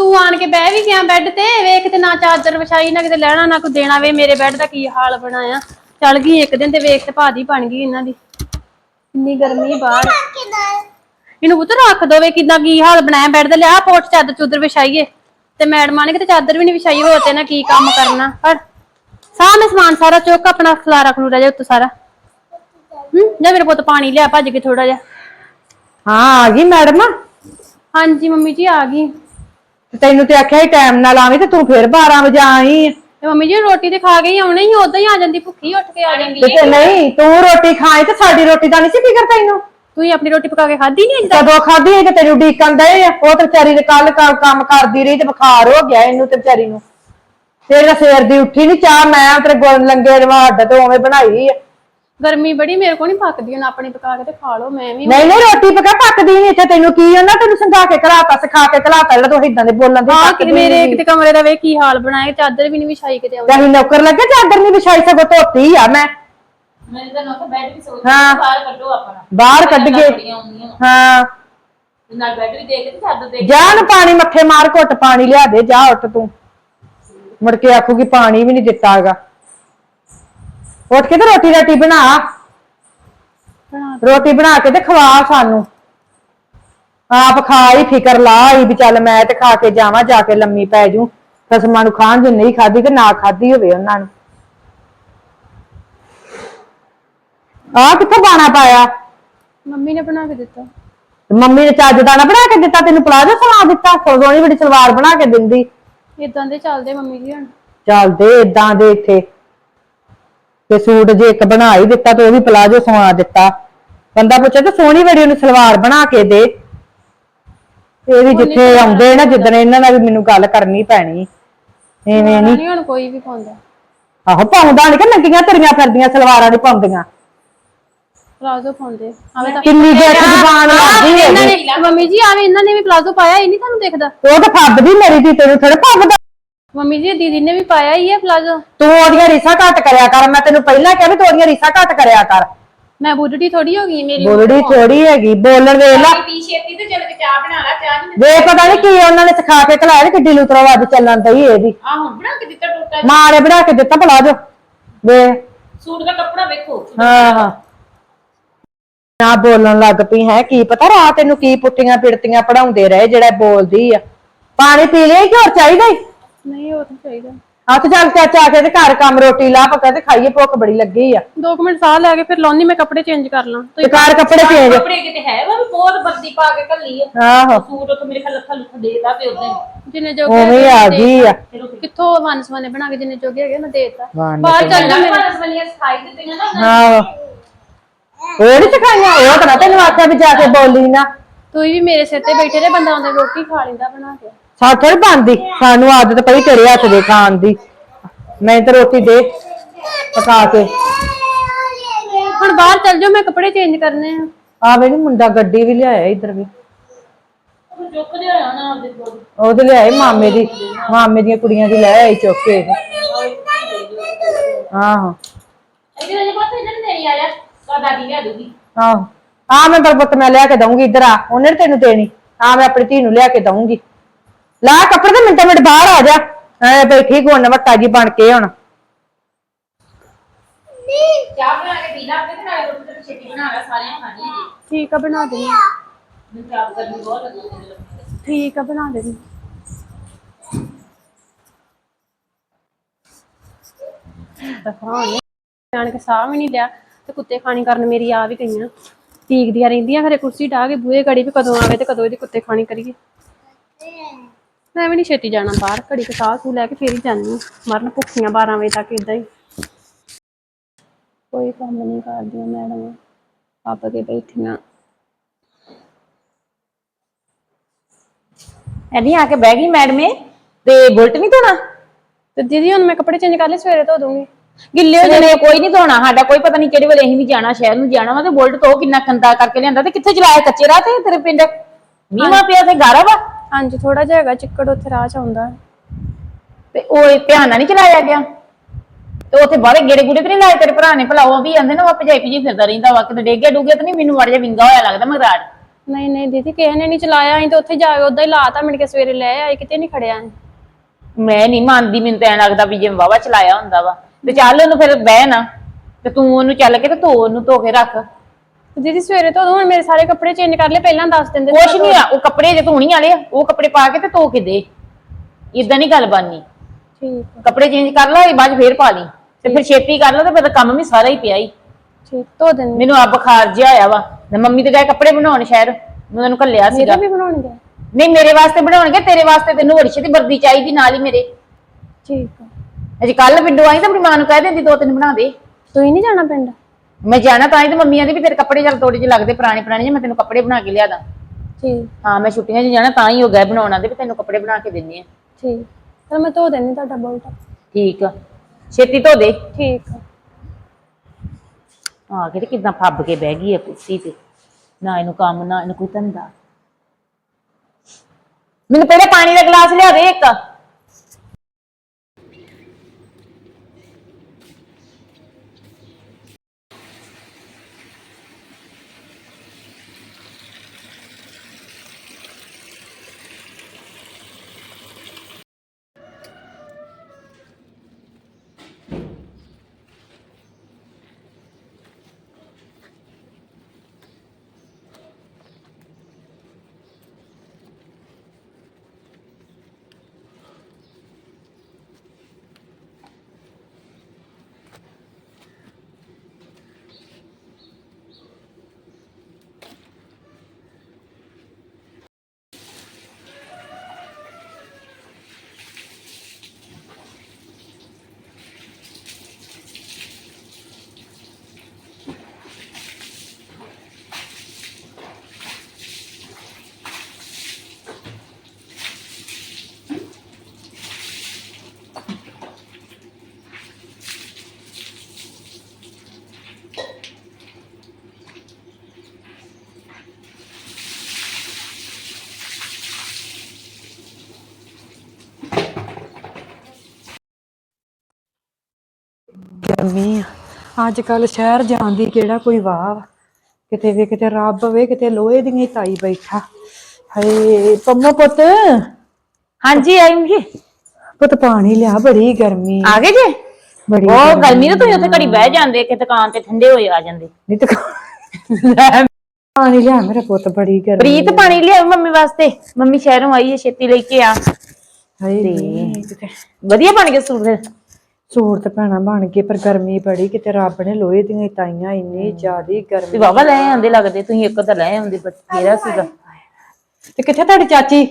ਤੂੰ ਆਣ ਕੇ ਬਹਿ ਵੀ ਗਿਆ ਬੈੱਡ ਤੇ ਵੇਖ ਤੇ ਨਾ ਚਾਦਰ ਵਿਛਾਈ ਨਾ ਕਿਤੇ ਲੈਣਾ ਨਾ ਕੋਈ ਦੇਣਾ ਵੇ ਮੇਰੇ ਬੈੱਡ ਦਾ ਕੀ ਹਾਲ ਬਣਾਇਆ। ਚੱਲ ਗਈ ਇੱਕ ਦਿਨ ਤੇ ਵੇਖ ਤੇ ਭਾਦੀ ਬਣ ਗਈ ਇਹਨਾਂ ਦੀ। ਇੰਨੀ ਗਰਮੀ ਬਾਹਰ। ਇਹਨੂੰ ਪੁੱਤ ਰੱਖ ਦੋਵੇ ਕਿਦਾਂ ਕੀ ਹਾਲ ਬਣਾਇਆ ਬੈੱਡ ਤੇ ਲਿਆ ਪੋਟ ਚਾਦਰ ਚੁੱਦਰ ਵਿਛਾਈਏ। ਤੇ ਮੈਡਮਾਂ ਨੇ ਕਿਤੇ ਚਾਦਰ ਵੀ ਨਹੀਂ ਵਿਛਾਈ ਹੋਰ ਤੇ ਨਾ ਕੀ ਕੰਮ ਕਰਨਾ। ਪਰ ਸਾਹਮਣੇ ਸਮਾਨ ਸਾਰਾ ਚੁੱਕ ਆਪਣਾ ਖਲਾਰਾ ਖਲੂਰਾ ਜਾ ਉੱਤੇ ਸਾਰਾ। ਹੂੰ ਜਾ ਮੇਰੇ ਪੁੱਤ ਪਾਣੀ ਲਿਆ ਭੱਜ ਕੇ ਥੋੜਾ ਜਿਹਾ। ਹਾਂ ਆ ਗਈ ਮੈਡਮ। ਹਾਂਜੀ ਮੰਮੀ ਜੀ ਆ ਗਈ। ਤੇ ਤੈਨੂੰ ਤੇ ਆਖਿਆ ਸੀ ਟਾਈਮ ਨਾਲ ਆਵੀਂ ਤੇ ਤੂੰ ਫੇਰ 12 ਵਜੇ ਆਈ ਆਂ। ਤੇ ਮੰਮੀ ਜੀ ਰੋਟੀ ਤੇ ਖਾ ਗਈ ਆਉਣੇ ਹੀ ਉਦਾਂ ਹੀ ਆ ਜਾਂਦੀ ਭੁੱਖੀ ਉੱਠ ਕੇ ਆ ਜਾਂਦੀ ਤੇ ਤੇ ਨਹੀਂ ਤੂੰ ਰੋਟੀ ਖਾਈ ਤੇ ਸਾਡੀ ਰੋਟੀ ਦਾ ਨਹੀਂ ਸੀ ਫਿਕਰ ਤੈਨੂੰ? ਤੁਸੀਂ ਆਪਣੀ ਰੋਟੀ ਪਕਾ ਕੇ ਖਾਧੀ ਨਹੀਂ ਅਜੇ ਕਦੋਂ ਖਾਧੀ ਹੈ ਕਿ ਤੈਨੂੰ ਡੀਕਣ ਦਏ ਆ। ਉਹ ਤੇ ਵਿਚਾਰੀ ਨੇ ਕੱਲ ਕੰਮ ਕਰਦੀ ਰਹੀ ਤੇ ਬੁਖਾਰ ਹੋ ਗਿਆ ਇਹਨੂੰ ਤੇ ਵਿਚਾਰੀ ਨੂੰ। ਤੇਰੇ ਸਵੇਰ ਦੀ ਉੱਠੀ ਨਹੀਂ ਚਾਹ ਮੈਂ ਤੇਰੇ ਗੋਲ ਲੰਗੇ ਰਵਾ ਅੱਡ ਤੇ ਉਵੇਂ ਬਣਾਈ ਆ। ਗਰਮੀ ਬੜੀ ਮੇਰੇ ਕੋਲ ਨਹੀਂ ਪੱਕਦੀ ਹੁਣ ਆਪਣੀ ਪਕਾ ਕੇ ਤੇ ਖਾ ਲਓ ਮੈਂ ਵੀ। ਨਹੀਂ ਨਹੀਂ ਰੋਟੀ ਪਕਾ ਪੱਕਦੀ ਨਹੀਂ ਇੱਥੇ ਤੈਨੂੰ ਕੀ ਉਹਨਾਂ ਤੈਨੂੰ ਸਮਝਾ ਕੇ ਘਲਾਤਾ ਸਿਖਾ ਕੇ ਘਲਾਤਾ ਜਿਹੜਾ ਤੂੰ ਇਦਾਂ ਦੇ ਬੋਲਣ ਦੀ ਹਾਂ ਪੱਕਦੀ ਕਿ ਮੇਰੇ ਨੀ। ਇੱਕ ਤੇ ਕਮਰੇ ਦਾ ਵੇ ਕੀ ਹਾਲ ਬਣਾਇਆ ਚਾਦਰ ਵੀ ਨਹੀਂ ਵਿਛਾਈ ਕਿਤੇ ਤੇ ਅਸੀਂ ਨੌਕਰ ਲੱਗੇ ਚਾਦਰ ਨਹੀਂ ਵਿਛਾਈ ਸਗੋਂ ਧੋਤੀ ਆ ਮੈਂ। ਮੈਨੂੰ ਤਾਂ ਨੋਕ ਬੈੱਡ ਵੀ ਸੋਚ ਹਾਂ। ਬਾਹਰ ਕੱਢੋ ਆਪਣਾ। ਬਾਹਰ ਕੱਢ ਕੇ। ਹਾਂ। ਨਾਲ ਬੈੱਡ ਵੀ ਦੇ ਕੇ ਚਾਦਰ ਦੇ ਕੇ। ਜਾ ਨੂੰ ਪਾਣੀ ਮੱਥੇ ਮਾਰ ਘੁੱਟ ਪਾਣੀ ਲਿਆ ਦੇ ਜਾ ਉੱਠ ਤੂੰ। ਮੁੜ ਕੇ ਆਖੂਗੀ ਪਾਣੀ ਵੀ ਨਹੀਂ ਦਿੱਤਾ ਹੈਗਾ। ਉੱਠ ਕੇ ਤੇ ਰੋਟੀ ਰਾਟੀ ਬਣਾ। ਰੋਟੀ ਬਣਾ ਕੇ ਤੇ ਖਵਾ ਸਾਨੂੰ। ਆਪ ਖਾ ਹੀ ਫਿਕਰ ਲਾ ਹੀ ਵੀ ਚੱਲ ਮੈਂ ਤੇ ਖਾ ਕੇ ਜਾਵਾਂ ਜਾ ਕੇ ਲੰਮੀ ਪੈ ਜੂ। ਖਸਮਾਂ ਨੂੰ ਖਾਣ ਜੇ ਨਹੀਂ ਖਾਦੀ ਤੇ ਨਾ ਖਾਦੀ ਹੋਵੇ ਉਹਨਾਂ ਨੂੰ। ਆ ਕਿੱਥੇ ਬਾਣਾ ਪਾਇਆ? ਮੰਮੀ ਨੇ ਬਣਾ ਕੇ ਦਿੱਤਾ। ਤੇ ਮੰਮੀ ਨੇ ਚੱਜ ਦਾ ਨਾ ਬਣਾ ਕੇ ਦਿੱਤਾ ਤੈਨੂੰ ਪਲਾਜੋ ਸਵਾ ਦਿੱਤਾ? ਸੋਹਣੀ ਬੜੀ ਸਲਵਾਰ ਬਣਾ ਕੇ ਦਿੰਦੀ। ਇਦਾਂ ਦੇ ਚੱਲਦੇ ਮੰਮੀ ਜੀ ਹੁਣ। ਚੱਲਦੇ ਇਦਾਂ ਦੇ ਇੱਥੇ। ਤੇ ਸੂਟ ਜੇ ਇੱਕ ਬਣਾ ਹੀ ਦਿੱਤਾ ਤੇ ਉਹ ਵੀ ਪਲਾਜੋ ਸਵਾ ਦਿੱਤਾ। ਬੰਦਾ ਪੁੱਛੇ ਤੇ ਸੋਹਣੀ ਬੜੀ ਉਹਨੂੰ ਸਲਵਾਰ ਬਣਾ ਕੇ ਦੇ। ਤੇ ਇਹ ਵੀ ਜਿੱਥੇ ਆਉਂਦੇ ਨਾ ਜਿੱਦਣ ਇਹਨਾਂ ਨਾਲ ਵੀ ਮੈਨੂੰ ਗੱਲ ਕਰਨੀ ਪੈਣੀ। ਐਵੇਂ ਨਹੀਂ ਨਹੀਂ ਹੁਣ ਕੋਈ ਵੀ ਪਾਉਂਦਾ। ਆਹੋ ਪਾਉਂਦਾ ਨਹੀਂ ਕਿ ਨੰਗੀਆਂ ਤਰੀਆਂ ਫਿਰਦੀਆਂ ਸਲਵਾਰਾਂ ਨਹੀਂ ਪਾਉਂਦੀਆਂ। ਪਲਾਜ਼ੋ ਪਾਉਂਦੇ। ਆਵੇਂ ਤਾਂ ਕਿੰਨੀ ਦੇਰ ਦੀ ਜ਼ਬਾਨ ਲੱਗਦੀ ਇਹਨਾਂ ਹੈ। ਨੇ ਮੰਮੀ ਜੀ ਆਵੇਂ ਇਹਨਾਂ ਨੇ ਵੀ ਪਲਾਜ਼ੋ ਪਾਇਆ ਹੀ ਨਹੀਂ ਤੁਹਾਨੂੰ ਦੇਖਦਾ। ਉਹ ਤਾਂ ਫੱਬਦੀ ਮੇਰੀ ਦੀ ਤੈਨੂੰ ਥੋੜਾ ਫੱਬਦਾ। ਮੰਮੀ ਜੀ ਦੀਦੀ ਨੇ ਵੀ ਪਾਇਆ ਹੀ ਹੈ ਪਲਾਜ਼ੋ ਤੂੰ ਉਹਦੀਆਂ ਰੀਸਾਂ ਘੱਟ ਕਰਿਆ ਕਰ ਮੈਂ ਤੈਨੂੰ ਪਹਿਲਾਂ ਕਿਹਾ ਵੀ ਤੂੰ ਉਹਦੀਆਂ ਰੀਸਾਂ ਘੱਟ ਕਰਿਆ ਕਰ। ਮੈਂ ਬੁੱਢੀ ਥੋੜੀ ਹੋ ਗਈ ਮੇਰੀ। ਬੋਲੜੀ ਥੋੜੀ ਹੈਗੀ ਬੋਲਣ ਵੇਖ ਲਾ। ਪੀ ਛੇਤੀ ਤੇ ਚੱਲ ਕੇ ਚਾਹ ਬਣਾ ਲੈ ਚਾਹ ਨਹੀਂ ਵੇ ਪਤਾ ਨਹੀਂ ਕੀ ਉਹਨਾਂ ਨੇ ਸਿਖਾ ਕੇ ਖਲਾਇਆ ਨੀ ਕਿੱਡੀ ਲੁਤਰਾਵਾਦੀ ਚੱਲਣ ਦਈ ਇਹਦੀ ਆ ਹੁਣ ਬਣਾ ਕੇ ਦਿੱਤਾ ਟੋਟਾ ਮਾਂ ਨੇ ਬਣਾ ਕੇ ਦਿੱਤਾ ਪਲਾਜੋ ਵੇ। ਸੂਟ ਦਾ ਕੱਪੜਾ ਵੇਖੋ। ਹਾਂ ਹਾਂ। ਨਾ ਬੋਲਣ ਲੱਗ ਪਈ ਹੈ ਕੀ ਪਤਾ ਰਾਤ ਇਹਨੂੰ ਕੀ ਪੁੱਟੀਆਂ ਪਿੜਤੀਆਂ ਪੜਾਉਂਦੇ ਰਹੇ ਜਿਹੜਾ ਬੋਲਦੀ ਆ। ਪਾਣੀ ਪੀ ਲਿਆ ਕਿ ਹੋਰ ਚਾਹੀਦਾ ਈ? ਨਹੀਂ ਉਹ ਤਾਂ ਚਾਹੀਦਾ। ਹੱਥ ਚੱਲ ਚਾਚਾ ਕੇ ਤੇ ਘਰ ਕੰਮ ਰੋਟੀ ਲਾ ਪਕਾ ਤੇ ਖਾਈਏ ਭੁੱਖ ਬੜੀ ਲੱਗੀ ਆ। ਦੋ ਕੁ ਮਿੰਟ ਸਾਹ ਲੈ ਕੇ ਫਿਰ ਲਾਉਣੀ ਮੈਂ ਕੱਪੜੇ ਚੇਂਜ ਕਰ ਲਾਂ। ਤੇ ਘਰ ਕੱਪੜੇ ਚੇਂਜ ਕੱਪੜੇ ਕਿਤੇ ਹੈ ਵਾ? ਵੀ ਬਹੁਤ ਵਰਦੀ ਪਾ ਕੇ ਘੱਲੀ ਆ। ਆਹੋ। ਸੂਟ ਉੱਥੇ ਮੇਰੇ ਖਿਆਲ ਲੱਖਾਂ ਲੁੱਖ ਦੇਤਾ ਤੇ ਉਦੋਂ ਜਿੰਨੇ ਜੋ ਉਵੇਂ ਆ ਗਈ ਆ। ਕਿੱਥੋਂ ਵਨ ਸਵਨੇ ਬਣਾ ਕੇ ਜਿੰਨੇ ਜੋਗੇ ਹੈਗੇ ਮੈਂ ਦੇਤਾ। ਬਾਹਰ ਚੱਲ ਜਾ ਮੇਰੇ ਰਸਮਲੀਆਂ ਸਿਖਾਈ ਦਿੱਤੀਆਂ ਨਾ ਆਹੋ। ਉਹ ਨੀ ਸਿਖਾਈਆਂ ਉਹ ਤਾਂ ਨਾ ਤੈਨੂੰ ਆਖਿਆ ਵੀ ਜਾ ਕੇ ਬੋਲੀ ਨਾ। ਤੂੰ ਵੀ ਮੇਰੇ ਸਿਰ ਤੇ ਬੈਠੇ ਰਹੇ ਬੰਦਾ ਆਉਂਦਾ ਰੋਟੀ ਖਾ ਲੈਂਦਾ ਬਣਾ ਕੇ। ਸਾਥ ਥੋੜੀ ਬਣਦੀ ਸਾਨੂੰ ਆਦਤ ਪਈ ਤੇਰੇ ਹੱਥ ਦੇ ਖਾਣ ਦੀ। ਮੈਂ ਤਾਂ ਰੋਟੀ ਦੇ ਪਕਾ ਕੇ। ਹੁਣ ਬਾਹਰ ਚੱਲ ਜਾਓ ਮੈਂ ਕੱਪੜੇ ਚੇਂਜ ਕਰਨੇ ਆ। ਆਵੇ ਨੀ ਮੁੰਡਾ ਗੱਡੀ ਵੀ ਲਿਆਇਆ ਇੱਧਰ ਵੀ। ਚੁੱਕ ਲਿਆ ਨਾ ਆਪਦੇ ਕੋਲ ਉਹਦੇ ਲਿਆਏ ਮਾਮੇ ਦੀ ਮਾਮੇ ਦੀਆਂ ਕੁੜੀਆਂ ਦੀ ਲੈ ਆਈ ਚੁੱਕ ਕੇ। ਆਹੋ। ਇਹਦੇ ਵਿੱਚ ਪਤਾ ਇਹਨਾਂ ਨੇ ਦੇਣੀ ਆ ਜਾ ਸਾਡਾ ਦੀ ਲਿਆ ਦੂਗੀ ਆਹੋ ਆ ਮੈਂ ਬਰਬਤ ਮੈਂ ਲਿਆ ਕੇ ਦਊਂਗੀ ਇੱਧਰ ਆ। ਉਹਨੇ ਨੀ ਤੈਨੂੰ ਦੇਣੀ। ਆ ਮੈਂ ਆਪਣੀ ਧੀ ਨੂੰ ਲਿਆ ਕੇ ਦਊਂਗੀ। ਲਾ ਕੱਪੜੇ ਤੇ ਮਿੰਟਾਂ ਮਿੰਟ ਬਾਹਰ ਆ ਜਾ। ਐ ਬੈਠੀ ਗੁੰਨ ਵੱਟਾ ਜੀ ਬਣ ਕੇ ਹੁਣ। ਚਾਹ ਬਣਾ ਕੇ ਪੀ ਲਾ ਆਪਣੇ ਤੇ ਨਾਲੇ ਰੋਟੀ ਤੇ ਛੇਤੀ ਬਣਾ ਲੈ ਸਾਰਿਆਂ ਖਾਣੀ ਹੈ ਠੀਕ ਆ ਬਣਾ ਦੇਣੀ ਮੈਨੂੰ ਚਾਹ ਕਰਨੀ ਬਹੁਤ ਲੱਗਦੀ ਹੈ। ਠੀਕ ਆ ਬਣਾ ਦੇਣੀ ਦਫਾ ਜਾਣ ਕੇ ਸਾਹ ਵੀ ਨਹੀਂ ਲਿਆ ਤੇ ਕੁੱਤੇ ਖਾਣੀ ਕਰਨ ਮੇਰੀ ਆ ਵੀ ਗਈਆਂ। ਟੀਕਦੀਆਂ ਰਹਿੰਦੀਆਂ ਖਰੇ ਕੁਰਸੀ ਢਾ ਕੇ ਬੂਹੇ ਘੜੀ ਵੀ ਕਦੋਂ ਆਵੇ ਤੇ ਕਦੋਂ ਇਹਦੀ ਕੁੱਤੇ ਖਾਣੀ ਕਰੀਏ। ਮੈਂ ਵੀ ਨਹੀਂ ਛੇਤੀ ਜਾਣਾ ਬਾਹਰ ਘੜੀ ਕੇ ਸਾਹ ਸੂ ਲੈ ਕੇ ਫੇਰ ਹੀ ਜਾਣੀ ਮਰਨ ਭੁੱਖੀਆਂ 12 ਵਜੇ ਤੱਕ ਇਦਾਂ ਹੀ। ਕੋਈ ਕੰਮ ਨਹੀਂ ਕਰਦੀਆਂ ਮੈਡਮ। ਆਪ ਕੇ ਬੈਠੀਆਂ। ਐਨੀ ਆ ਕੇ ਬਹਿ ਗਈ ਮੈਡਮੇ ਤੇ ਬੁਲਟ ਨਹੀਂ ਧੋਣਾ? ਤੇ ਦੀਦੀ ਹੁਣ ਮੈਂ ਕੱਪੜੇ ਚੇਂਜ ਕਰ ਲਏ ਸਵੇਰੇ ਧੋ ਦੂੰਗੀ। ਗਿੱਲੇ ਹੋ ਜਾਣੇ ਕੋਈ ਨਹੀਂ ਧੋਣਾ ਸਾਡਾ ਕੋਈ ਪਤਾ ਨਹੀਂ ਕਿਹੜੇ ਵੇਲੇ ਅਸੀਂ ਵੀ ਜਾਣਾ ਸ਼ਹਿਰ ਨੂੰ ਜਾਣਾ ਵਾ ਤੇ ਬੁਲਟ ਤੋਂ ਕਿੰਨਾ ਕੰਦਾ ਕਰਕੇ ਲਿਆਂਦਾ ਤੇ ਕਿੱਥੇ ਚਲਾਇਆ ਕੱਚੇ ਰਾਹ ਤੇ ਤੇਰੇ ਪਿੰਡ? ਮੀਂਹ ਪਿਆ ਤੇ ਗਾਰਾ ਵਾ। ਹਾਂਜੀ ਥੋੜਾ ਜਿਹਾ ਹੈਗਾ ਚਿੱਕੜ ਉੱਥੇ ਰਾਹ ਚ ਆਉਂਦਾ ਹੈ। ਤੇ ਉਹ ਧਿਆਨ ਨਾਲ ਨਹੀਂ ਚਲਾਇਆ ਗਿਆ? ਤੇ ਉੱਥੇ ਬਾਹਰੇ ਗੇੜੇ ਗੁੜੇ ਤੇ ਨਹੀਂ ਲਾਏ ਤੇਰੇ ਭਰਾ ਨੇ? ਭਲਾ ਉਹ ਵੀ ਆਂਦੇ ਨਾ ਵਾ ਭਜਾਈ ਭਜੀ ਫਿਰਦਾ ਰਹਿੰਦਾ ਵਾ ਕਿਤੇ ਡੇਗਿਆ ਡੁੱਗਿਆ ਤੇ ਨਹੀਂ ਮੈਨੂੰ ਵੜ ਜਾ ਵਿੰਗਾ ਹੋਇਆ ਲੱਗਦਾ ਮਗਰਾਜ ਨਹੀਂ ਨਹੀਂ ਦੀਦੀ ਕਿਸੇ ਨੇ ਨਹੀਂ ਚਲਾਇਆ ਅਸੀਂ ਤਾਂ ਉੱਥੇ ਜਾ ਕੇ ਉਦਾਂ ਹੀ ਲਾਤਾ ਮਿੰਟ ਕੇ ਸਵੇਰੇ ਲੈ ਆਏ ਕਿਤੇ ਨਹੀਂ ਖੜਿਆ ਅਸੀਂ। ਮੈਂ ਨਹੀਂ ਮੰਨਦੀ ਮੈਨੂੰ ਤਾਂ ਐਂ ਲੱਗਦਾ ਵੀ ਜਿਵੇਂ ਵਾਵਾ ਚਲਾਇਆ ਹੁੰਦਾ ਵਾ। ਤੇ ਚੱਲ ਉਹਨੂੰ ਫਿਰ ਬਹਿ ਨਾ ਤੇ ਤੂੰ ਉਹਨੂੰ ਚੱਲ ਕੇ ਤੇ ਧੋ ਉਹਨੂੰ ਧੋ ਕੇ ਰੱਖ। ਦੀਦੀ ਸਵੇਰੇ ਤੋਂ ਹੁਣ ਮੇਰੇ ਸਾਰੇ ਕੱਪੜੇ ਚੇਂਜ ਕਰ ਲਏ ਪਹਿਲਾਂ ਦੱਸ ਦਿੰਦੇ ਕੁਛ ਨਹੀਂ ਆ ਉਹ ਕੱਪੜੇ ਜੇ ਧੋਣੀ ਵਾਲੇ ਆ ਉਹ ਕੱਪੜੇ ਪਾ ਕੇ ਤੇ ਧੋ ਕੇ ਦੇ। ਇਦਾਂ ਨਹੀਂ ਗੱਲ ਬਣਨੀ ਠੀਕ ਆ, ਕੱਪੜੇ ਚੇਂਜ ਕਰ ਲਾ ਇਹ ਬਾਅਦ 'ਚ ਫੇਰ ਪਾ ਲਈ। ਤੇ ਫਿਰ ਛੇਤੀ ਕਰ ਲਾ ਤੇ ਫਿਰ ਕੰਮ ਵੀ ਸਾਰਾ ਹੀ ਪਿਆ ਹੀ ਠੀਕ ਧੋ ਦਿੰਦੇ। ਮੈਨੂੰ ਆ ਬੁਖਾਰ ਜਿਹਾ ਆਇਆ ਵਾ। ਤੇ ਮੰਮੀ ਤੇ ਗਏ ਕੱਪੜੇ ਬਣਾਉਣ ਸ਼ਹਿਰ ਮੈਂ ਉਹਨੂੰ ਘੱਲਿਆ ਸੀਗਾ। ਮੇਰੇ ਵੀ ਬਣਾਉਣਗੇ ਨਹੀਂ ਮੇਰੇ ਵਾਸਤੇ ਬਣਾਉਣਗੇ ਤੇਰੇ ਵਾਸਤੇ ਤੈਨੂੰ ਬੜੀ ਛੇਤੀ ਵਰਦੀ ਚਾਹੀਦੀ ਨਾਲ ਹੀ ਮੇਰੇ। ਠੀਕ ਆ। ਅਜੇ ਕੱਲ ਵਿੰਡੋ ਆਈ ਤਾਂ ਆਪਣੀ ਮਾਂ ਨੂੰ ਕਹਿ ਦਿੰਦੀ ਦੋ ਤਿੰਨ ਬਣਾ ਦੇ। ਤੁਸੀਂ ਨਹੀਂ ਜਾਣਾ ਪਿੰਡ? ਮੈਂ ਜਾਣਾ ਤਾਂ ਹੀ ਤੇ ਮੰਮੀ ਆਂਦੀ ਵੀ ਤੇਰੇ ਕੱਪੜੇ ਚੱਲ ਥੋੜੇ ਜਿਹੇ ਲੱਗਦੇ ਪੁਰਾਣੇ ਪੁਰਾਣੇ ਜਿਹੇ ਮੈਂ ਤੈਨੂੰ ਕੱਪੜੇ ਬਣਾ ਕੇ ਲਿਆ ਦਾਂ ਠੀਕ। ਹਾਂ ਮੈਂ ਛੁੱਟੀਆਂ 'ਚ ਜਾਣਾ ਤਾਂ ਹੀ ਹੋ ਗਿਆ ਬਣਾਉਣ ਆਂਦੇ ਵੀ ਤੈਨੂੰ ਕੱਪੜੇ ਬਣਾ ਕੇ ਦਿੰਨੇ ਆ। ਠੀਕ। ਚਲ ਮੈਂ ਧੋ ਦਿੰਦੀ ਤੁਹਾਡਾ ਬਲਟ। ਠੀਕ ਆ। ਛੇਤੀ ਧੋ ਦੇ। ਠੀਕ ਆ। ਆ ਕੇ ਤੇ ਕਿਦਾਂ ਫੱਬ ਕੇ ਬਹਿ ਗਈ ਆ ਕੁਰਸੀ ਤੇ। ਨਾ ਇਹਨੂੰ ਕੰਮ ਨਾ ਇਹਨੂੰ ਕੋਈ ਧੰਦਾ। ਮੈਨੂੰ ਪਹਿਲੇ ਪਾਣੀ ਦਾ ਗਲਾਸ ਲਿਆ ਦੇ ਇੱਕ। ਗਰਮੀ ਆ। ਅੱਜ ਕੱਲ ਸ਼ਹਿਰ ਜਾਣ ਦੀ ਕਿਹੜਾ ਕੋਈ ਵਾਹ। ਕਿਤੇ ਵੇ ਕਿਤੇ ਰੱਬ ਵੇ ਕਿਤੇ ਲੋਹੇ ਹੀ ਤਾਈ ਬੈਠਾ। ਹਾਏ ਪੰਮੋ ਪੁੱਤ। ਹਾਂਜੀ ਆਈ ਜੀ। ਪੁੱਤ ਪਾਣੀ ਲਿਆ ਬੜੀ ਗਰਮੀ। ਆ ਗਏ ਜੇ? ਬੜੀ ਉਹ ਗਰਮੀ। ਨਾ ਤੁਸੀਂ ਉੱਥੇ ਘੜੀ ਬਹਿ ਜਾਂਦੇ ਕਿ ਦੁਕਾਨ ਤੇ ਠੰਡੇ ਹੋਏ ਆ ਜਾਂਦੇ। ਨਹੀਂ ਤਾਂ ਪਾਣੀ ਲਿਆ ਮੇਰਾ ਪੁੱਤ ਬੜੀ ਗਰਮੀ ਪ੍ਰੀਤ ਪਾਣੀ ਲਿਆ ਮੰਮੀ ਵਾਸਤੇ। ਮੰਮੀ ਸ਼ਹਿਰੋਂ ਆਈ ਹੈ ਛੇਤੀ ਲੈ ਕੇ ਆ। ਹਾਏ ਵਧੀਆ ਬਣ ਗਿਆ ਸੂਟ ਫਿਰ। ਸੂਟ ਤੇ ਭੈਣਾ ਬਣ ਗਏ ਪਰ ਗਰਮੀ ਬੜੀ ਕਿਤੇ ਰੱਬ ਨੇ ਲੋਹੇ ਦੀਆਂ ਤਾਈਆਂ ਇੰਨੀ ਜ਼ਿਆਦੀ ਤੇ ਗਰਮੀ ਵਾਵਾ ਲੈ ਆਂਦੇ ਲੱਗਦੇ ਤੁਸੀਂ ਇੱਕ ਤਾਂ ਲੈ ਆਉਂਦੇ ਬਸ ਮੇਰਾ ਸੀਗਾ। ਤੇ ਕਿੱਥੇ ਤੁਹਾਡੀ ਚਾਚੀ?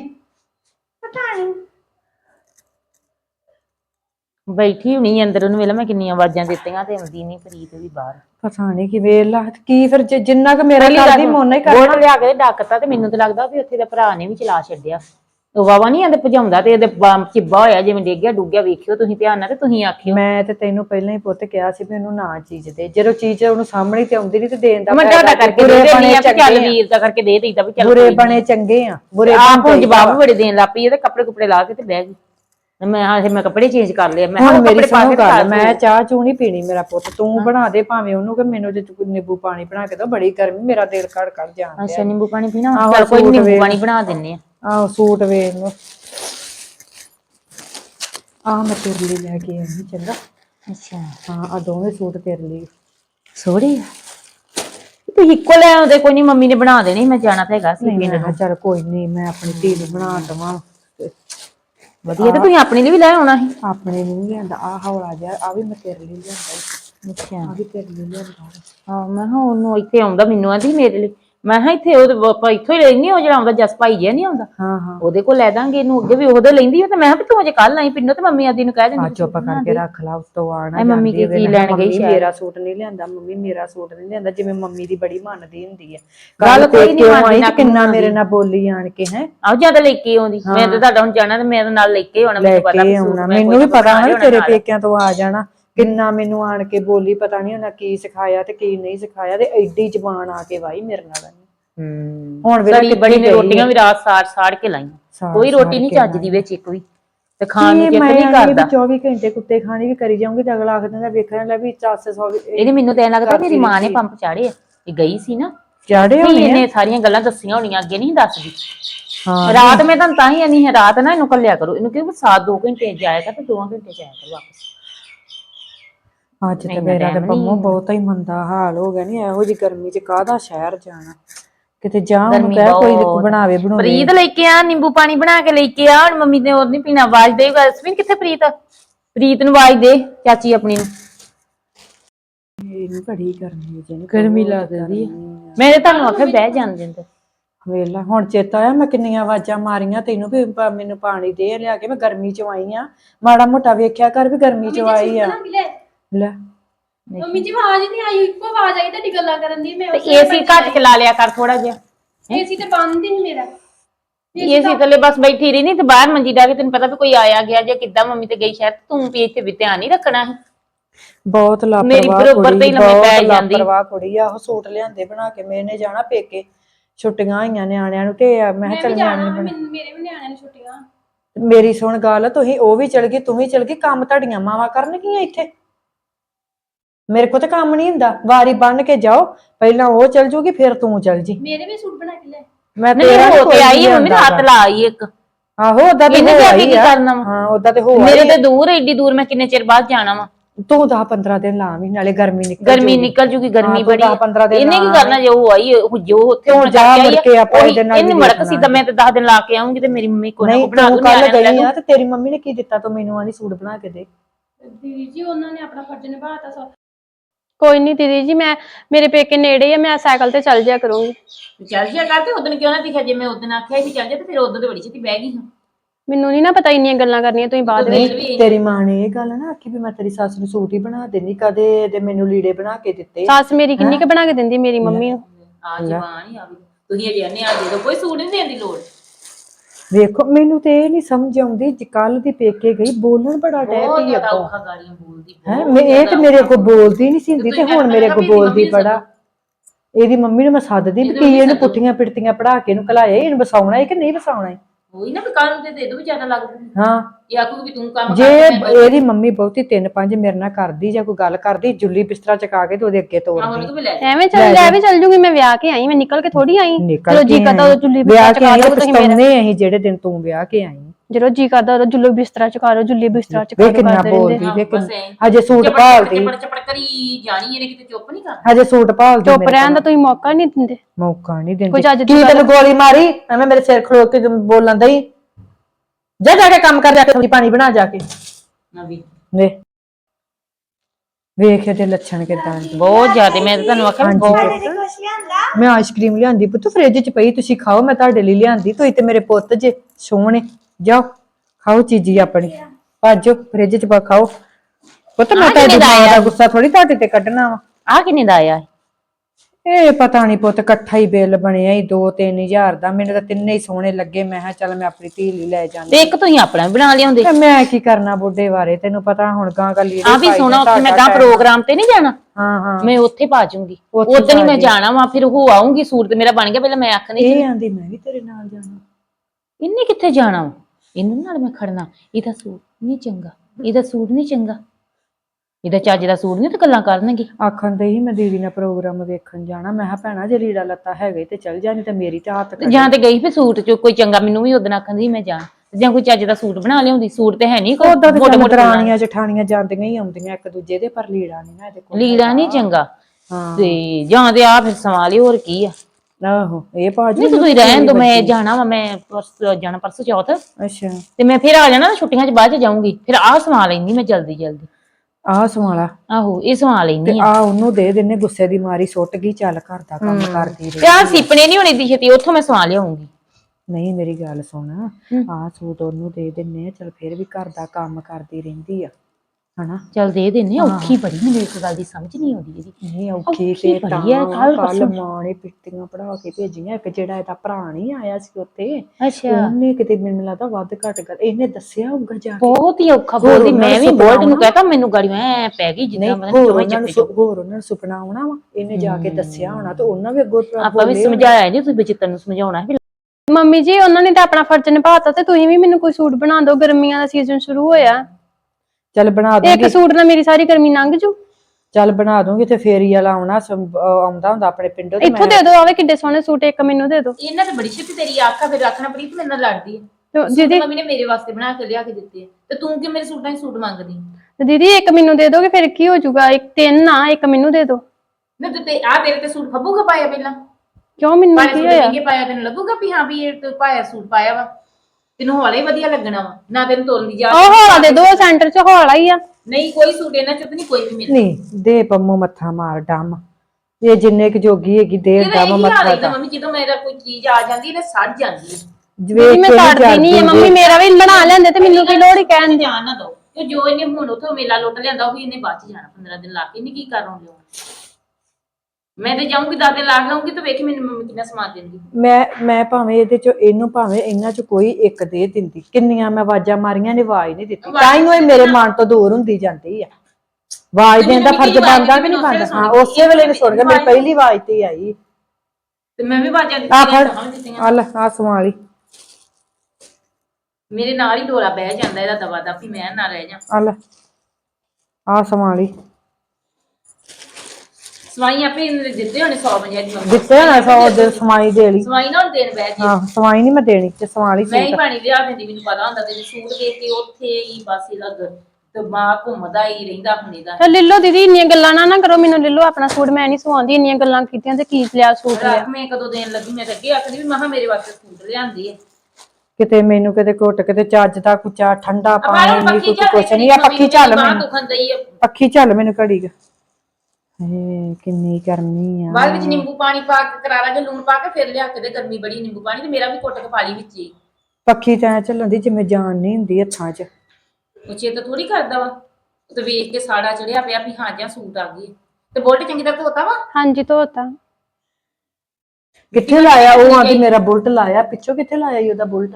ਬੈਠੀ ਹੁਣੀ ਅੰਦਰ ਉਹਨੂੰ ਵੇਲਾ ਮੈਂ ਕਿੰਨੀਆਂ ਆਵਾਜ਼ਾਂ ਦਿੱਤੀਆਂ ਤੇ ਆਉਂਦੀ ਨਹੀਂ ਪ੍ਰੀਤ ਵੀ ਬਾਹਰ। ਪਤਾ ਨਹੀਂ ਕਿ ਵੇਲਾ ਕੀ ਫਿਰ ਜੇ- ਜਿੰਨਾ ਕੁ ਮੇਰਾ ਕਰਦੀ ਮੋਨਾ ਹੀ ਕਰ ਗੋੜ ਲਿਆ ਕੇ ਡੱਕਤਾ ਤੇ ਮੈਨੂੰ ਤਾਂ ਲੱਗਦਾ ਵੀ ਉੱਥੇ ਦਾ ਭਰਾ ਨੇ ਵੀ ਚਲਾ ਛੱਡਿਆ। ਉਹ ਵਾਵਾ ਨਹੀਂ ਆਂਦੇ ਭਜਾਉਂਦਾ ਤੇ ਇਹਦੇ ਬਾਮ ਚਿੱਬਾ ਹੋਇਆ ਜਿਵੇਂ ਡੇਗਿਆ ਡੁੱਗਿਆ ਵੇਖਿਓ ਤੁਸੀਂ ਧਿਆਨ ਨਾਲ ਤੇ ਤੁਸੀਂ ਆਖਿਓ। ਮੈਂ ਤੇ ਤੈਨੂੰ ਪਹਿਲਾਂ ਹੀ ਪੁੱਤ ਕਿਹਾ ਸੀ ਵੀ ਉਹਨੂੰ ਨਾ ਚੀਜ਼ ਦੇ ਜਦੋਂ ਚੀਜ਼ ਉਹਨੂੰ ਸਾਹਮਣੇ ਤੇ ਆਉਂਦੀ ਨਹੀਂ ਤੇ ਦੇਣ ਦਾ ਮੈਂ ਤੁਹਾਡਾ ਕਰਕੇ ਦੇ ਦੇਣੀ ਆ ਚੱਲ। ਵੀਰ ਦਾ ਕਰਕੇ ਦੇ ਦੇਈਦਾ ਵੀ ਚੱਲ ਬੁਰੇ ਬਣੇ ਚੰਗੇ ਆ ਬੁਰੇ ਆਪ ਹੁਣ ਜਵਾਬ ਬੜੇ ਦੇਣ ਲੱਗ ਪਈ ਇਹਦੇ ਕੱਪੜੇ ਕੁਪੜੇ ਲਾ ਕੇ ਤੇ ਬਹਿ ਗਈ। ਤੇ ਮੈਂ ਹਾਂ ਮੈਂ ਕੱਪੜੇ ਚੇਂਜ ਕਰ ਲਿਆ ਮੈਂ ਹੁਣ ਹਾਂ ਮੇਰੀ ਕੱਪੜੇ ਪਾ ਸੁਣੋ ਕੇ ਤੇ ਗੱਲ ਘਰ ਮੈਂ ਚਾਹ ਚੂ ਨਹੀਂ ਪੀਣੀ ਮੇਰਾ ਪੁੱਤ। ਤੂੰ ਬਣਾ ਦੇ ਭਾਵੇਂ ਉਹਨੂੰ ਕਿ ਮੈਨੂੰ ਜੇ ਤੂੰ ਨਿੰਬੂ ਪਾਣੀ ਬਣਾ ਕੇ ਦੋ ਬੜੀ ਗਰਮੀ ਮੇਰਾ ਦਿਲ ਕੜ ਕੜ ਜਾਣ ਅੱਛਾ ਨਿੰਬੂ ਪਾਣੀ ਪੀਣਾ? ਆਹੋ, ਚੱਲ ਕੋਈ ਨੀ, ਨਿੰਬੂ। ਪਾਣੀ ਬਣਾ ਦਿੰਨੇ ਆ। ਆਹ ਸੂਟ ਵੇਖ ਲੋ ਆ ਮੈਂ ਤੇਰੇ ਲਈ ਲੈ ਕੇ ਆਈ ਚੰਗਾ। ਅੱਛਾ। ਹਾਂ ਆ ਦੋਵੇਂ ਸੂਟ ਤੇਰੇ ਲਈ। ਸੋਹਣੀ ਆ। ਤੁਸੀਂ ਇੱਕੋ ਲੈ ਆਉਂਦੇ ਕੋਈ ਨਹੀਂ ਮੰਮੀ ਨੇ ਬਣਾ ਦੇਣੀ ਮੈਂ ਜਾਣਾ ਤਾਂ ਹੈਗਾ ਸੀ ਨਹੀਂ ਮੈਂ ਕਿਹਾ ਚੱਲ ਕੋਈ ਨਹੀਂ ਮੈਂ ਆਪਣੀ ਧੀ ਨੂੰ ਬਣਾ ਦਵਾਂ। ਵਧੀਆ ਤੇ ਤੁਸੀਂ ਆਪਣੇ ਲਈ ਵੀ ਲੈ ਆਉਣਾ ਸੀ। ਆਪਣੇ ਨਹੀਂ ਲਿਆਂਦਾ ਆ ਹੌਲਾ ਜਿਹਾ ਆ ਵੀ ਮੈਂ ਤੇਰੇ ਲਈ ਲਿਆਂਦਾ। ਅੱਛਾ। ਆ ਵੀ ਤੇਰੇ ਲਈ ਲਿਆਂਦਾ। ਹਾਂ ਮੈਂ ਹਾਂ ਉਹਨੂੰ ਇੱਥੇ ਆਉਂਦਾ ਮੈਨੂੰ ਆਂਦੀ ਮੇਰੇ ਲਈ। ਮੈਂ ਹਾਂ ਇੱਥੇ ਉਹਦੇ ਆਪਾਂ ਇੱਥੋਂ ਹੀ ਲੈਣੀ ਉਹ ਜਿਹੜਾ ਆਉਂਦਾ ਜਸ ਭਾਈ ਜਿਹਾ ਨਹੀਂ ਆਉਂਦਾ। ਹਾਂ ਹਾਂ। ਉਹਦੇ ਕੋਲ ਲੈ ਦਾਂਗੇ ਇਹਨੂੰ ਅੱਗੇ ਵੀ ਉਹਦੇ ਲੈਂਦੀ ਆ ਤੇ ਮੈਂ ਕਿਹਾ ਵੀ ਤੂੰ ਅਜੇ ਕੱਲ ਆਈ ਪਿੰਡੋਂ ਤੇ ਮੰਮੀ ਆਦੀ ਨੂੰ ਕਹਿ ਆ ਦਿੰਦੀ ਚੁੱਪ ਕਰਕੇ ਰੱਖ ਲਾ ਉੱਤੋਂ ਆਣਾ ਐ ਮੰਮੀ ਕੀ ਕੀ ਲੈਣ ਗਈ ਸ਼ਾਇਦ। ਮੇਰਾ ਸੂਟ ਨਹੀਂ ਲਿਆਂਦਾ ਮੰਮੀ ਮੇਰਾ ਸੂਟ ਨਹੀਂ ਲਿਆਂਦਾ ਜਿਵੇਂ ਮੰਮੀ ਦੀ ਬੜੀ ਮੰਨਦੀ ਹੁੰਦੀ ਹੈ ਗੱਲ ਕੋਈ ਤੇ ਨੀ ਕਿਉਂ ਮੰਨਦੀ, ਨਾ ਤੇ ਕਿੰਨਾ ਮੇਰੇ ਨਾਲ ਬੋਲੀ ਆਣ ਕੇ ਹੈ? ਆਹ ਜ਼ਿਆਦਾ ਲੈ ਕੇ ਆਉਂਦੀ ਮੈਂ ਤਾਂ ਤੁਹਾਡਾ ਹੁਣ ਜਾਣਾ ਤੇ ਮੇਰੇ ਨਾਲ ਲੈ ਕੇ ਆਉਣਾ ਮੈਨੂੰ ਪਤਾ ਮੈਨੂੰ ਵੀ ਪਤਾ ਲਿਆਉਣਾ ਤੇਰੇ। ਪੇਕਿਆਂ ਤੋਂ ਆ ਜਾਣਾ। ਕਿੰਨਾ ਮੈਨੂੰ ਆਣ ਕੇ ਬੋਲੀ ਪਤਾ ਨਹੀਂ ਉਹਨਾਂ ਕੀ ਸਿਖਾਇਆ ਤੇ ਕੀ ਨਹੀਂ ਸਿਖਾਇਆ ਤੇ ਐਡੀ ਜ਼ਬਾਨ ਆ ਕੇ ਵਾਈ ਮੇਰੇ ਨਾਲ ਹੂੰ। ਹੁਣ ਵੇਲਾ ਸੜੀ ਬੜੀ ਨੇ ਰੋਟੀਆਂ ਵੀ ਰਾਤ ਸਾੜ ਸਾੜ ਕੇ ਲਾਈਆਂ। ਸਾੜ ਕੋਈ ਰੋਟੀ ਨਹੀਂ ਕੇ ਚੱਜਦੀ ਵਿੱਚ ਇੱਕ ਵੀ। ਤੇ ਖਾਣ ਨੂੰ ਚਿੱਤ ਨਹੀਂ ਵੀ ਕਰਦਾ। 24 ਘੰਟੇ ਕੁੱਤੇ ਖਾਣੀ ਵੀ ਕਰੀ ਜਾਊਂਗੀ ਤੇ ਅਗਲਾ ਆਖ ਦਿੰਦਾ ਵੇਖਣ ਲੈ ਵੀ 400 ਇਹਨੇ ਮੈਨੂੰ ਤਾਂ ਐਂ ਲੱਗਦਾ ਮੇਰੀ ਮਾਂ ਨੇ ਪੰਪ ਚਾੜੇ ਆ। ਇਹ ਗਈ ਸੀ ਨਾ। ਚਾੜੇ ਹੋਣੇ ਇਹਨੇ ਸਾਰੀਆਂ ਗੱਲਾਂ ਦੱਸੀਆਂ ਹੋਣੀਆਂ ਅੱਗੇ ਨਹੀਂ ਦੱਸਦੀ। ਹਾਂ। ਰਾਤ ਮੈਂ ਤੁਹਾਨੂੰ ਤਾਂ ਹੀ ਨਹੀਂ ਹੈ ਰਾਤ ਨਾ ਇਹਨੂੰ ਕੱਲਿਆ ਕਰੋ। ਇਹਨੂੰ ਕਿਉਂ ਸਾਤ ਦੋ ਘੰਟੇ ਜਾਏਗਾ ਤੇ ਦੋ ਘੰਟੇ ਜਾਇਆ ਕਰੋ ਵਾਪਸ। ਅੱਜ ਤੇ ਮੇਰਾ ਤੇ ਪੰਮੋ ਬਹੁਤ ਹੀ ਮੰਦਾ ਹਾਲ ਹੋ ਗਿਆ ਨਹੀਂ ਇਹੋ ਜੀ ਗਰਮੀ ਚ ਕਾਹਦਾ ਸ਼ਹਿਰ ਜਾਣਾ? ਕਿਤੇ ਜਾ ਗਰਮੀ ਕਹਿ ਕੋਈ। ਬਣਾਵੇ ਬਣਾਵੇ ਪ੍ਰੀਤ ਲੈ ਕੇ ਆ ਨਿੰਬੂ ਪਾਣੀ ਬਣਾ ਕੇ ਲੈ ਕੇ ਆ ਹੁਣ ਮੰਮੀ ਨੇ ਹੋਰ ਨਹੀਂ ਪੀਣਾ ਆਵਾਜ਼ ਦੇ ਅਸਵਿਨ ਕਿੱਥੇ ਪ੍ਰੀਤ? ਪ੍ਰੀਤ ਨੂੰ ਆਵਾਜ਼ ਦੇ ਚਾਚੀ ਆਪਣੀ ਨੂੰ। ਇਹਨੂੰ ਬੜੀ ਗਰਮੀ ਜਨ ਗਰਮੀ ਲੱਗਦੀ ਮੈਂ ਤਾਂ ਤੁਹਾਨੂੰ ਆਖਿਆ ਬਹਿ ਜਾਣ ਦਿੰਦੇ ਵੇਲਾ ਹੁਣ ਚੇਤਾ ਆਇਆ ਮੈਂ ਕਿੰਨੀਆਂ ਆਵਾਜ਼ਾਂ ਮਾਰੀਆਂ ਤੈਨੂੰ ਵੀ ਮੈਨੂੰ ਪਾਣੀ ਦੇ ਲਿਆ ਕੇ ਮੈਂ ਗਰਮੀ ਚ ਆਈ ਆ। ਮਾੜਾ ਮੋਟਾ ਵੇਖਿਆ ਕਰ ਵੀ ਗਰਮੀ ਚ ਆਈ ਆ। ਲੈ। ਮੰਮੀ ਜੀ ਆਵਾਜ਼ ਨਹੀਂ ਆਈ ਇੱਕੋ ਆਵਾਜ਼ ਆਈ ਤੁਹਾਡੀ ਗੱਲਾਂ ਕਰਨ ਦੀ ਮੈਂ ਏਸੀ ਘੱਟ ਚਲਾ ਲਿਆ ਕਰ ਥੋੜਾ ਜਿਹਾ ਏਸੀ ਤੇ ਬੰਦ ਹੀ ਮੇਰਾ। ਏਸੀ ਥੱਲੇ ਬਸ ਬੈਠੀ ਰਹੀ ਨਹੀਂ ਤੇ ਬਾਹਰ ਮੰਜੀ ਡਾ ਕੇ ਤੈਨੂੰ ਪਤਾ ਵੀ ਕੋਈ ਆਇਆ ਗਿਆ ਜਾਂ ਕਿੱਦਾਂ ਮੰਮੀ ਤੇ ਗਈ ਸ਼ਾਇਦ ਤੂੰ ਵੀ ਇੱਥੇ ਵੀ ਧਿਆਨ ਨਹੀਂ ਰੱਖਣਾ ਹੈ ਬਹੁਤ ਮੇਰੀ ਲਾਪਰਵਾਹ ਬਰੋਬਰ ਤੇ ਹੀ ਕੁੜੀ ਲੰਮੇ ਬਹੁਤ ਪੈ ਜਾਂਦੀ। ਲਾਪਰਵਾਹ ਕੁੜੀ ਆ ਉਹ ਸੂਟ ਲਿਆਂਦੇ ਬਣਾ ਕੇ ਮੈਨੇ ਜਾਣਾ ਪੇਕੇ ਛੁੱਟੀਆਂ ਆਈਆਂ ਨਿਆਣਿਆਂ ਨੂੰ ਤੇ ਮੈਂ ਕਿਹਾ ਚੱਲ ਨਿਆਣਿਆਂ ਨੂੰ ਬਣਾ। ਮੇਰੇ ਵੀ ਨਿਆਣਿਆਂ ਨੂੰ ਛੁੱਟੀਆਂ। ਮੇਰੀ ਸੁਣ ਗੱਲ ਤੁਸੀਂ ਉਹ ਵੀ ਚਲ ਗਈ ਤੂੰ ਵੀ ਚਲ ਗਈ ਕੰਮ ਤੁਹਾਡੀਆਂ ਮਾਵਾਂ ਕਰਨਗੀਆਂ ਇੱਥੇ? ਮੇਰੇ ਕੋਲ ਤਾਂ ਕੰਮ ਨਹੀਂ ਹੁੰਦਾ। ਵਾਰੀ ਬੰਨ ਕੇ ਜਾਓ ਪਹਿਲਾਂ ਉਹ ਚਲ ਜੂਗੀ ਫਿਰ ਤੂੰ ਚਲ ਜੀ। ਮੇਰੇ ਵੀ ਸੂਟ ਬਣਾ ਕੇ ਲੈ ਮੈਂ ਨਹੀਂ ਤੇਰਾ ਹੋ ਕੋਈ ਤੇ ਆਈ ਨਹੀਂ ਮੰਮੀ ਨੇ ਲਿਆਂਦਾ ਹੱਥ ਲਾ ਆਈ ਇੱਕ। ਆਹੋ ਉਦਾਂ ਤੇ ਇਹਨੇ ਹੋ ਜਾ ਕੇ ਆਈ ਕੀ ਆ। ਕਰਨਾ ਵਾ? ਹਾਂ ਉਦਾਂ ਤੇ ਹੋ ਮੇਰੇ ਆਈ ਤੇ ਦੂਰ ਏਡੀ ਦੂਰ ਮੈਂ ਕਿੰਨੇ ਚਿਰ ਬਾਅਦ ਜਾਣਾ ਵਾ? ਤੂੰ 10 15 ਦਿਨ ਲਾ ਵੀ ਨਾਲੇ ਗਰਮੀ ਨਿਕਲ ਗਰਮੀ ਜੂਗੀ। ਨਿਕਲ ਜੂਗੀ ਗਰਮੀ ਹਾਂ, ਤੂੰ ਬੜੀ। ਦਸ ਪੰਦਰਾਂ ਦਿਨ ਇਹਨੇ ਕੀ ਲਾ ਕਰਨਾ ਜੋ ਉਹ ਆਈ ਉਹ ਜੋ ਉੱਥੇ ਹੁਣ ਹੁਣ ਜਾ ਕਰਕੇ ਆਈ ਮੁੜ ਕੇ ਆ, ਆਪਾਂ ਉਹੀ ਇਹਦੇ ਨਾਲ ਇਹਨੇ ਵੀ ਮੜਕ ਦੇਖਣਾ। ਸੀ ਤਾਂ ਮੈਂ ਤੇ 10 ਦਿਨ ਲਾ ਕੇ ਆਉਂਗੀ ਤੇ ਮੇਰੀ ਮੰਮੀ ਕੋਈ ਨਾ ਨਹੀਂ ਕੋਈ ਬਣਾ ਤੂੰ ਦੂ ਕੱਲ ਨਿਆਣਿਆਂ ਨੂੰ ਲੈ ਗਈ ਦੂ ਆ ਤੇ ਤੇਰੀ ਮੰਮੀ ਨੇ ਕੀ ਦਿੱਤਾ ਤੂੰ ਮੈਨੂੰ ਆਣੀ ਸੂਟ ਬਣਾ ਕੇ ਦੇ। ਦੀਦੀ ਜੀ ਉਹਨਾਂ ਨੇ ਆਪਣਾ ਫਰਜ਼ ਨਿਭਾਤਾ ਸੋ ਕੋਈ ਨਹੀਂ ਦੀਦੀ ਜੀ ਮੈਂ ਮੇਰੇ ਪੇਕੇ ਨੇੜੇ ਆ ਮੈਂ ਸਾਈਕਲ ਤੇ ਚੱਲ ਜਿਆ ਕਰੂੰਗੀ। ਚੱਲ ਜਿਆ ਕਰ ਤੇ ਉਦੋਂ ਕਿਉਂ ਨਾ ਦਿਖਿਆ ਜੇ ਮੈਂ ਉਦੋਂ ਆਖਿਆ ਸੀ ਚੱਲ ਜਾ ਤੇ ਫਿਰ ਉਦੋਂ ਤੇ ਬੜੀ ਛੇਤੀ ਬਹਿ ਗਈ ਹਾਂ। ਮੈਨੂੰ ਨਹੀਂ ਨਾ ਪਤਾ ਇੰਨੀਆਂ ਗੱਲਾਂ ਕਰਨੀਆਂ ਤੁਸੀਂ ਬਾਅਦ ਵਿੱਚ। ਨਹੀਂ ਤੇਰੀ ਮਾਂ ਨੇ ਇਹ ਗੱਲ ਨਾ ਆਖੀ ਵੀ ਮੈਂ ਤੇਰੀ ਸੱਸ ਨੂੰ ਸੂਟ ਹੀ ਬਣਾ ਦੇਣੀ ਕਦੇ ਤੇ ਮੈਨੂੰ ਲੀੜੇ ਬਣਾ ਕੇ ਦਿੱਤੇ। ਸੱਸ ਮੇਰੀ ਕਿੰਨੀ ਕੁ ਬਣਾ ਕੇ ਦਿੰਦੀ ਮੇਰੀ ਮੰਮੀ ਨੂੰ? ਆ ਜਵਾਨ ਹੀ ਆ ਵੀ। ਤੁਸੀਂ ਅਜੇ ਨੇ ਆ ਦੇ ਦੋ ਕੋਈ ਸੂਟ ਨਹੀਂ ਦੇਣ ਦੀ ਲੋੜ। ਵੇਖੋ ਮੈਨੂੰ ਤੇ ਇਹ ਨਹੀਂ ਸਮਝ ਆਉਂਦੀ ਜੇ ਕੱਲ ਦੀ ਪੇਕੇ ਗਈ ਬੋਲਣ ਬੜਾ ਬਹੁਤ ਡੈਪੀ ਜ਼ਿਆਦਾ ਔਖਾ ਗਾਲੀਆਂ ਬੋਲਦੀ ਹੈ ਮੈਂ ਇਹ ਤੇ ਮੇਰੇ ਕੋ ਬੋਲਦੀ ਨਹੀਂ ਸੀ ਹੁੰਦੀ ਤੇ ਹੁਣ ਮੇਰੇ ਕੋ ਬੋਲਦੀ ਬੜਾ। ਇਹਦੀ ਮੰਮੀ ਨੂੰ ਮੈਂ ਸੱਦਦੀ ਵੀ ਕੀ ਇਹਨੂੰ ਪੁੱਠੀਆਂ ਪਿੜਤੀਆਂ ਪੜਾ ਕੇ ਇਹਨੂੰ ਘਲਾਇਆ ਇਹਨੂੰ ਵਸਾਉਣਾ ਹੈ ਕਿ ਨਹੀਂ ਵਸਾਉਣਾ ਹੈ ਹੋਈ ਨਾ ਵੀ ਕੱਲ ਨੂੰ ਤੇ ਦੇ ਦੋ ਵੀ ਜ਼ਿਆਦਾ ਲੱਗਦਾ ਹਾਂ। ਇਹ ਆਖੂ ਵੀ ਤੂੰ ਕੰਮ ਜੇ ਇਹਦੀ ਮੰਮੀ ਬਹੁਤੀ ਤਿੰਨ ਪੰਜ ਮੇਰੇ ਨਾਲ ਕਰਦੀ ਜਾਂ ਕੋਈ ਗੱਲ ਕਰਦੀ ਜੁੱਲੀ ਬਿਸਤਰਾ ਚਕਾ ਕੇ ਤੇ ਉਹਦੇ ਅੱਗੇ ਤੋੜਦੀ ਆਹੋ ਤੂੰ ਵੀ ਲੈ ਜਾ। ਐਵੇਂ ਚੱਲ ਲੈ ਵੀ ਚੱਲ ਜੂਗੀ ਮੈਂ ਵਿਆਹ ਕੇ ਆਈ ਮੈਂ ਨਿਕਲ ਕੇ ਥੋੜੀ ਆਈ। ਨਿਕਲ ਜਦੋਂ ਜੀ ਕੇ ਕਰਦਾ ਆਈ। ਉਦੋਂ ਚੁੱਲੀ ਵਿਆਹ ਬਿਸਤਰਾ ਕੇ ਚਕਾ ਆਈ ਦਿਓ ਤੁਸੀਂ ਮੇਰਾ ਪਛਤਾਉਂਦੇ ਅਸੀਂ ਜਿਹੜੇ ਦਿਨ ਤੂੰ ਵਿਆਹ ਕੇ ਆਈ ਜਦੋਂ ਜੀ ਕਰਦਾ ਉਦੋਂ ਜੁੱਲੀ ਬਿਸਤਰਾ ਚਕਾ ਲਓ ਜੁੱਲੀ ਬਿਸਤਰਾ ਚਕਾ ਵੇ ਲਓ ਕਿੰਨਾ ਕਰਦੇ ਰਹਿੰਦੇ। ਬੋਲਦੀ ਵੇ ਬਸ ਕਿੰਨਾ ਐਂ। ਹਜੇ ਸੂਟ ਚਪੜ ਭਾਲਦੀ। ਚਪੜ ਚਪੜ ਕਰੀ ਜਾਣੀ ਇਹਨੇ ਕਿਤੇ ਚੁੱਪ ਨਹੀਂ ਕਰਨਾ। ਹਜੇ ਸੂਟ ਭਾਲਦੀ ਚੁੱਪ ਮੇਰੇ ਰਹਿਣ ਦਾ ਤੁਸੀਂ ਮੌਕਾ ਨਹੀਂ ਦਿੰਦੇ। ਕੋਲ। ਮੌਕਾ ਨਹੀਂ ਦਿੰਦੀ। ਕੋਈ ਚੱਜ ਦੀ ਕੀ ਗੱਲ- ਤੈਨੂੰ ਗੋਲੀ ਮਾਰੀ? ਐਵੇਂ ਮੇਰੇ ਸਿਰ ਖਲੋ ਕੇ ਬੋਲਣ ਦਈ ਜਾ ਜਾ ਕੇ ਕੰਮ ਕਰ ਜਾ ਕੇ ਥੋੜੀ ਪਾਣੀ ਬਣਾ ਜਾ ਕੇ। ਨਾ ਵੀ। ਵੇ। ਵੇਖ ਇਹਦੇ ਲੱਛਣ ਕਿਦਾਂ ਦੇ ਬਹੁਤ ਜ਼ਿਆਦਾ ਮੈਂ ਤਾਂ ਤੁਹਾਨੂੰ ਆਖਿਆ ਪੁੱਤ। ਮੈਂ ਆਈਸਕ੍ਰੀਮ ਲਿਆਂਦੀ ਪੁੱਤ ਫ੍ਰਿਜ 'ਚ ਪਈ ਤੁਸੀਂ ਖਾਓ ਮੈਂ ਤੁਹਾਡੇ ਲਈ ਲਿਆਂਦੀ। ਤੁਸੀਂ ਤੇ ਮੇਰੇ ਪੁੱਤ ਜੇ ਸੋਹਣੇ। ਜਾਓ ਖਾਓ ਚੀਜ਼ੀ ਆਪਣੀ। ਭਾਜੋ ਫ੍ਰਿਜ 'ਚ ਪਾ ਖਾਓ। ਪੁੱਤ ਮੈਂ ਤੁਹਾਡੀ ਮਾਂ ਦਾ ਗੁੱਸਾ ਥੋੜੀ ਤੁਹਾਡੇ ਤੇ ਕੱਢਣਾ ਵਾ। ਆ ਕਿੰਨੇ ਦਾ ਆਇਆ? ਇਹ ਪਤਾ ਨਹੀਂ ਪੁੱਤ ਇਕੱਠਾ ਹੀ ਬਿੱਲ ਬਣਿਆ ਹੀ 2-3000 ਦਾ। ਮੈਨੂੰ ਤਾਂ ਤਿੰਨੇ ਹੀ ਸੋਹਣੇ ਲੱਗੇ। ਮੈਂ ਕਿਹਾ ਚੱਲ ਮੈਂ ਆਪਣੀ ਧੀ ਲਈ ਲੈ ਜਾਂਦੀ। ਤੇ ਇੱਕ ਤੁਸੀਂ ਆਪਣਾ ਵੀ ਬਣਾ ਲਿਆਉਂਦੇ। ਤੇ ਮੈਂ ਕੀ ਕਰਨਾ ਬੁੱਢੇ ਬਾਰੇ? ਤੈਨੂੰ ਪਤਾ ਹੁਣ ਗਾਂ ਗਾਂ ਲੀੜੇ ਆ ਵੀ ਸੋਹਣਾ ਉੱਥੇ ਮੈਂ ਗਾਂ ਪ੍ਰੋਗਰਾਮ ਤੇ ਨਹੀਂ ਜਾਣਾ? ਹਾਂ ਹਾਂ। ਮੈਂ ਉੱਥੇ ਪਾ ਜੂੰਗੀ। ਉੱਥੇ ਉਦੋਂ ਹੀ ਮੈਂ। ਜਾਣਾ ਵਾ ਫਿਰ ਉਹ ਆਉਂਗੀ ਸੂਟ ਤੇ ਮੇਰਾ ਬਣ ਗਿਆ ਪਹਿਲਾਂ ਮੈਂ ਆਖਣੀ ਇਹ ਆਂਦੀ ਮੈਂ ਵੀ ਤੇਰੇ ਨਾਲ ਜਾਣਾ। ਇਹਨੇ ਕਿੱਥੇ ਜਾਣਾ ਵਾ? ਇਹਨੂੰ ਨਾਲ ਮੈਂ ਖੜਨਾ ਇਹਦਾ ਸੂਟ ਨਹੀਂ ਚੰਗਾ ਇਹਦਾ ਸੂਟ ਨਹੀਂ ਚੰਗਾ। ਇਹਦਾ ਚੱਜ ਦਾ ਸੂਟ ਨਹੀਂ ਤੇ ਗੱਲਾਂ ਕਰਨਗੇ। ਆਖਣ ਦੇ ਹੀ ਮੈਂ ਦੀਦੀ ਨਾਲ ਪ੍ਰੋਗਰਾਮ ਵੇਖਣ ਜਾਣਾ ਮੈਂ ਕਿਹਾ ਭੈਣਾ ਜੇ ਲੀੜਾ ਲੱਤਾ ਹੈਗਾ ਤੇ ਚੱਲ ਜਾ ਨਹੀਂ ਤੇ ਮੇਰੀ ਤੇ ਹੱਥ ਤੇ ਜਾਂ ਤੇ ਗਈ ਵੀ ਸੂਟ ਚ ਕੋਈ ਚੰਗਾ ਮੈਨੂੰ ਵੀ ਉਦੋਂ ਆਖਣ ਦੀ ਮੈਂ ਜਾਣ ਤੇ ਜਾਂ ਕੋਈ ਚੱਜ ਦਾ ਸੂਟ ਬਣਾ ਲਿਆਉਂਦੀ ਸੂਟ ਤੇ ਹੈ ਨਹੀਂ ਕੋਈ ਮੋਟੇ ਮੋਟੇ ਦਰਾਣੀਆਂ ਜਠਾਣੀਆਂ ਜਾਂਦੀਆਂ ਹੀ ਆਉਂਦੀਆਂ ਇੱਕ ਦੂਜੇ ਦੇ ਪਰ ਲੀੜਾ ਨਹੀਂ ਨਾ ਇਹਦੇ ਕੋਲ ਲੀੜਾ ਨਹੀਂ ਚੰਗਾ। ਹਾਂ। ਤੇ ਜਾਂ ਤੇ ਆ ਫਿਰ ਸਵਾ ਲਿਓ ਹੋਰ ਕੀ ਆ। ਆਹੋ ਇਹ ਭਾਜੀ ਨਹੀਂ ਤੁਸੀਂ ਰਹਿਣ ਦੋ ਮੈਂ ਜਾਣਾ ਵਾ ਮੈਂ ਪਰਸੋਂ ਜਾਣਾ ਪਰਸੋਂ ਚੌਥ। ਅੱਛਾ। ਤੇ ਮੈਂ ਫਿਰ ਆ ਜਾਣਾ ਛੁੱਟੀਆਂ ਚ ਬਾਅਦ ਚ ਜਾਊਂਗੀ। ਫਿਰ ਆਹ ਸਵਾ ਲੈਂਦੀ ਮੈਂ ਜਲਦੀ ਜਲਦੀ। ਆਹ ਸਵਾਲਾ ਆਹੋ ਇਹ ਸਵਾ ਲੈਂਦੀ ਤੇ ਆ। ਆ ਉਹਨੂੰ ਦੇ ਦਿੰਨੇ ਗੁੱਸੇ ਦੀ ਮਾਰੀ ਸੁੱਟ ਗਈ ਚੱਲ ਘਰ ਦਾ ਕੰਮ ਕਰਦੀ ਰਹੀ। ਤੇ ਆਹ ਸਿਪਣੇ ਨਹੀਂ ਹੋਣੀ ਦੀ ਛੇਤੀ ਉੱਥੋਂ ਮੈਂ ਸਵਾ ਲਿਆਉਂਗੀ। ਨਹੀਂ ਮੇਰੀ ਗੱਲ ਸੁਣ। ਆਹ ਸੂਟ ਉਹਨੂੰ ਦੇ ਦਿੰਨੇ ਆ ਚੱਲ ਫਿਰ ਵੀ ਘਰ ਦਾ ਕੰਮ ਕਰਦੀ ਰਹਿੰਦੀ ਆ। ਹਨਾ? ਚੱਲ ਦੇ ਦਿੰਨੇ ਆ, ਔਖੀ ਬੜੀ ਮੈਨੂੰ ਇਸ ਗੱਲ ਦੀ ਸਮਝ ਨਹੀਂ ਆਉਂਦੀ ਇਹਦੀ। ਨਹੀਂ ਔਖੀ ਔਖੀ ਤੇ ਬੜੀ ਤਾਂ ਆ, ਕੱਲ੍ਹ ਕੱਲ ਪਰਸੋਂ। ਮਾਂ ਨੇ ਪਿੱਟੀਆਂ ਪੜਾ ਕੇ ਭੇਜੀਆਂ ਇੱਕ ਜਿਹੜਾ ਇਹਦਾ ਭਰਾ ਨਹੀਂ ਆਇਆ ਸੀ ਉੱਥੇ ਅੱਛਾ। ਉਹਨੇ ਕਿਤੇ ਮੈਨੂੰ ਲੱਗਦਾ ਵੱਧ ਘੱਟ ਕਰ ਇਹਨੇ ਦੱਸਿਆ ਹੋਊਗਾ ਜਾ ਕੇ। ਬਹੁਤ ਹੀ ਔਖਾ ਹੋਰ ਬੋਲਦੀ ਮੈਂ ਨੂੰ ਵੀ ਸੁਪਨਾ ਬੋਲਟ ਨੂੰ। ਕਹਤਾ ਮੈਨੂੰ ਗਾੜੀਆਂ ਐ ਪੈ ਗਈ ਨਹੀਂ ਜਿੱਦਾਂ ਹੋਰ ਮਤਲਬ ਉਹਨਾਂ ਨੂੰ ਸੁ- ਹੋਰ ਉਹਨਾਂ ਨੂੰ ਸੁਪਨਾ ਆਉਣਾ ਵਾ ਇਹਨੇ ਜਾ ਕੇ ਦੱਸਿਆ ਹੋਣਾ ਤੇ ਉਹਨਾਂ ਵੀ ਅੱਗੋਂ ਆਪਾਂ ਵੀ ਬੋਲੇ ਸਮਝਾਇਆ ਨਹੀਂ ਤੁਸੀਂ ਬਚਿੱਤਰ ਨੂੰ ਸਮਝਾਉਣਾ ਵੀ ਮੰਮੀ ਜੀ ਉਹਨਾਂ ਨੇ ਤਾਂ ਆਪਣਾ ਫਰਜ਼ ਨਿਭਾਤਾ ਤੇ ਤੁਸੀਂ ਵੀ ਮੈਨੂੰ ਕੋਈ ਸੂਟ ਬਣਾ ਦਿਓ ਗਰਮੀਆਂ ਦਾ ਸੀਜ਼ਨ ਸ਼ੁਰੂ ਹੋਇਆ। ਚੱਲ ਬਣਾ ਇੱਕ ਦੂੰਗੀ। ਸੂਟ ਨਾਲ ਮੇਰੀ ਸਾਰੀ ਗਰਮੀ ਲੰਘ ਜੂ। ਚੱਲ ਬਣਾ ਦੂੰਗੀ ਤੇ ਫੇਰੀ ਵਾਲਾ ਆਉਣਾ ਅਹ ਆਉਂਦਾ ਹੁੰਦਾ ਆਪਣੇ ਪਿੰਡੋਂ ਤੇ ਇੱਥੋਂ ਦੇ ਦਿਓ ਆਵੇ ਕਿੱਡੇ ਸੋਹਣੇ ਸੂਟ ਇੱਕ ਮੈਨੂੰ ਦੇ ਦਿਓ। ਇਹਨਾਂ ਤੇ ਬੜੀ ਛਿੱਤੀ ਤੇਰੀ ਆਖਾ ਫਿਰ ਰੱਖਣਾ ਪ੍ਰੀਤ ਮੇਰੇ ਨਾਲ ਲੜਦੀ ਹੈ ਤੇ ਦੀਦੀ ਮੰਮੀ ਨੇ ਮੇਰੇ ਵਾਸਤੇ ਬਣਾ ਕੇ ਲਿਆ ਕੇ ਦਿੱਤੇ ਆ। ਤੇ ਤੂੰ ਕਿ ਮੇਰੇ ਸੂਟਾਂ 'ਚ ਸੂਟ ਮੰਗਦੀ? ਦੀਦੀ ਇੱਕ ਮੈਨੂੰ ਦੇ ਦੋਗੇ ਫਿਰ ਕੀ ਹੋ ਜਾਊਗਾ ਇੱਕ ਤਿੰਨ ਆ ਇੱਕ ਮੈਨੂੰ ਦੇ ਦਿਓ। ਨਾ ਤੇ ਆ ਤੇਰੇ ਤੇ ਸੂਟ ਫੱਬੂਗਾ ਪਾਇਆ ਪਹਿਲਾਂ। ਕਿਉਂ ਮੈਨੂੰ ਪਾਇਆ ਕੀ ਸੂਟ ਹੋਇਆ? ਮਹਿੰਗੇ ਪਾਇਆ ਤੈਨੂੰ ਲੱਗੂਗਾ ਵੀ ਹਾਂ ਵੀ ਇਹ ਤੂੰ ਪਾਇਆ ਸੂਟ ਪਾਇਆ ਵਾ? ਤੈਨੂੰ ਹੌਲਾ ਹੀ ਵਧੀਆ ਲੱਗਣਾ ਵਾ ਨਾ ਤੈਨੂੰ ਤੋਲਣ ਦੀ ਜਾ ਉਹ ਹੌਲਾ ਦੇ ਦੋ ਸੈਂਟਰ 'ਚ ਹੌਲਾ ਹੀ ਆ। ਨਹੀਂ ਕੋਈ ਸੂਟ ਇਹਨਾਂ ਚ ਨਹੀਂ ਕੋਈ ਵੀ ਮਿਲਦਾ ਨਹੀਂ ਦੇ ਪੰਮੋ ਮੱਥਾ ਮਾਰ ਡੰਮ। ਇਹ ਜਿੰਨੇ ਕੁ ਜੋਗੀ ਹੈਗੀ ਦੇ ਇਹੀ ਹਾਲ ਮੱਥਾ ਦਾ ਮੰਮੀ ਜਦੋਂ ਮੇਰਾ ਕੋਈ ਚੀਜ਼ ਆ ਜਾਂਦੀ ਹੈ ਸੱਜ ਜਾਂਦੀ ਵੇਖ ਮੈਂ ਕੇ ਨੀ ਕੱਟਦੀ ਨਹੀਂ ਹੈ ਮੰਮੀ ਮੇਰਾ ਵੀ ਬਣਾ ਲੈਂਦੇ ਤੇ ਮੈਨੂੰ ਕੀ ਲੋੜ ਹੀ ਕਹਿਣ ਦੀ? ਧਿਆਨ ਨਾ ਕਿ ਜੋ ਇਹਨੇ ਹੁਣ ਉਥੋਂ ਮੇਲਾ ਲੁੱਟ ਲਿਆਂਦਾ ਉਹ ਵੀ ਇਹਨੇ ਬਾਅਦ ਚ ਜਾਣਾ 15 ਦਿਨ ਲਾ ਕੇ। ਇਹਨੇ ਕੀ ਕਰਨਾ ਲਿਓ ਮੈਂ ਤੇ ਜਾਊਂਗੀ ਦਾਦੇ ਲਾ ਲਾਉਂਗੀ ਤੇ ਵੇਖੀ ਮੈਨੂੰ ਮੰਮੀ ਕਿੰਨਾ ਸਮਾਨ ਦਿੰਦੀ। ਮੈਂ ਮੈਂ ਭਾਵੇਂ ਇਹਦੇ ਚ ਇਹਨੂੰ ਭਾਵੇਂ ਇਹਨਾਂ ਚ ਕੋਈ ਇੱਕ ਦੇ ਦਿੰਦੀ। ਕਿੰਨੀਆਂ ਮੈਂ ਆਵਾਜ਼ਾਂ ਮਾਰੀਆਂ ਨੇ ਆਵਾਜ਼ ਨਹੀਂ ਦਿੱਤੀ। ਤਾਂ ਹੀ ਉਹ ਇਹ ਮੇਰੇ ਮਨ ਤੋਂ ਦੂਰ ਹੁੰਦੀ ਜਾਂਦੀ ਆ। ਆਵਾਜ਼ ਦੇਣ ਦਾ ਫਰਜ਼ ਬਣਦਾ ਕਿ ਨਹੀਂ ਬਣਦਾ? ਹਾਂ ਉਸੇ ਵੇਲੇ ਨੇ ਸੁਣ ਕੇ ਮੇਰੀ ਪਹਿਲੀ ਆਵਾਜ਼ ਤੇ ਆਈ। ਤੇ ਮੈਂ ਵੀ ਬਾਜਾਂ ਆ ਦਿੱਤੀਆਂ ਫੜ। ਦਿੱਤੀਆਂ। ਆ ਲੈ ਆ ਸਵਾਲੀ ਮੇਰੇ ਨਾਲ ਹੀ ਡੋਲਾ ਬਹਿ ਜਾਂਦਾ ਇਹਦਾ ਦਵਾ ਦਾ ਵੀ ਮੈਂ ਨਾ ਰਹਿ ਜਾ। ਆ ਲੈ ਆ ਸਵਾਲੀ ਸਵਾਈ ਆਪੇ ਇਹਨੇ ਦਿੱਤੇ ਹੋਣੇ 100 ਵਜੇ ਦੀ ਮੰਮੀ। ਦਿੱਤੇ ਨਾ ਸੌ ਦੇ ਸਮਾਈ ਦੇ ਲਈ। ਸਵਾਈ ਨਾ ਹੁਣ ਦੇਣ ਬਹਿ ਜੀ। ਹਾਂ ਸਵਾਈ ਨਹੀਂ ਮੈਂ ਦੇਣੀ ਤੇ ਸਵਾਲੀ ਮੈਂ ਹੀ ਸੀ ਪਾਣੀ ਲਿਆ ਦਿੰਦੀ ਮੈਨੂੰ ਪਤਾ ਹੁੰਦਾ ਤੇ ਸੂਟ ਦੇ ਕੇ ਉੱਥੇ ਹੀ ਬਸ ਇਹਦਾ ਗ- ਦਿਮਾਗ ਘੁੰਮਦਾ ਹੀ ਰਹਿੰਦਾ ਹੁਣ ਇਹਦਾ। ਤੇ ਲੈ ਲਓ ਦੀਦੀ ਇੰਨੀਆਂ ਗੱਲਾਂ ਨਾ ਨਾ ਕਰੋ ਮੈਨੂੰ ਲੈ ਲਓ ਆਪਣਾ ਸੂਟ ਮੈਂ ਨਹੀਂ ਸਵਾਉਂਦੀ ਇੰਨੀਆਂ ਗੱਲਾਂ ਕੀਤੀਆਂ ਤੇ ਕੀ ਲਿਆ ਸੂਟ ਲਿਆ। ਰਾਤ ਮੈਂ ਕਦੋਂ ਦੇਣ ਲੱਗੀ ਮੈਂ ਤਾਂ ਅੱਗੇ ਆਖਦੀ ਵੀ ਮਹਾ ਮੇਰੇ ਵਾਸਤੇ ਸੂਟ ਲਿਆਂਦੀ ਹੈ ਕਿਤੇ ਮੈਨੂੰ ਕਿਤੇ ਘੁੱਟ ਕਿਤੇ ਚੱਜ ਦਾ ਕੁਚਾ ਠੰਡਾ ਪਾਣੀ ਨਹੀਂ ਪੱਖੀ ਕੁਝ ਝੱਲ ਕੁਛ ਨਹੀਂ ਆ ਪੱਖੀ ਝੱਲ ਬਾਹਰ ਮੈਨੂੰ। ਪੱਖੀ ਝੱਲ ਮੈਨੂੰ ਘੜੀ ਕੁ। ਹੇ ਕਿੰਨੀ ਗਰਮੀ ਆ। ਬਾਅਦ ਵਿੱਚ ਨਿੰਬੂ ਪਾਣੀ ਪਾ ਕੇ ਕਰਾਰਾ ਜਿਹਾ ਲੂਣ ਪਾ ਕੇ ਫਿਰ ਲਿਆ ਕੇ ਦੇ ਗਰਮੀ ਬੜੀ ਨਿੰਬੂ ਪਾਣੀ ਤੇ ਮੇਰਾ ਵੀ ਕੁੱਟ ਕੇ ਪਾ ਲਈ ਵਿੱਚ। ਹੀ ਪੱਖੀ ਤਾਂ ਐਂ ਝੱਲਣ ਦੀ ਜਿਵੇਂ ਜਾਨ ਨਹੀਂ ਹੁੰਦੀ ਹੱਥਾਂ 'ਚ। ਉਹ ਚੇਤ ਥੋੜੀ ਕਰਦਾ ਵਾ? ਉਹ ਤੇ ਵੇਖ ਕੇ ਸਾੜਾ ਚੜਿਆ ਪਿਆ ਵੀ ਹਾਂ ਜਾਂ ਸੂਟ ਆ ਗਏ ਤੇ ਬੋਲਟ ਚੰਗੀ ਤਰ੍ਹਾਂ ਧੋਤਾ ਵਾ? ਹਾਂਜੀ ਧੋਤਾ। ਕਿੱਥੇ ਲਾਇਆ ਉਹ ਆਂਦੀ ਮੇਰਾ ਬੁਲਟ ਲਾਇਆ? ਪਿੱਛੋਂ ਕਿੱਥੇ ਲਾਇਆ ਈ ਉਹਦਾ ਬੁਲਟ?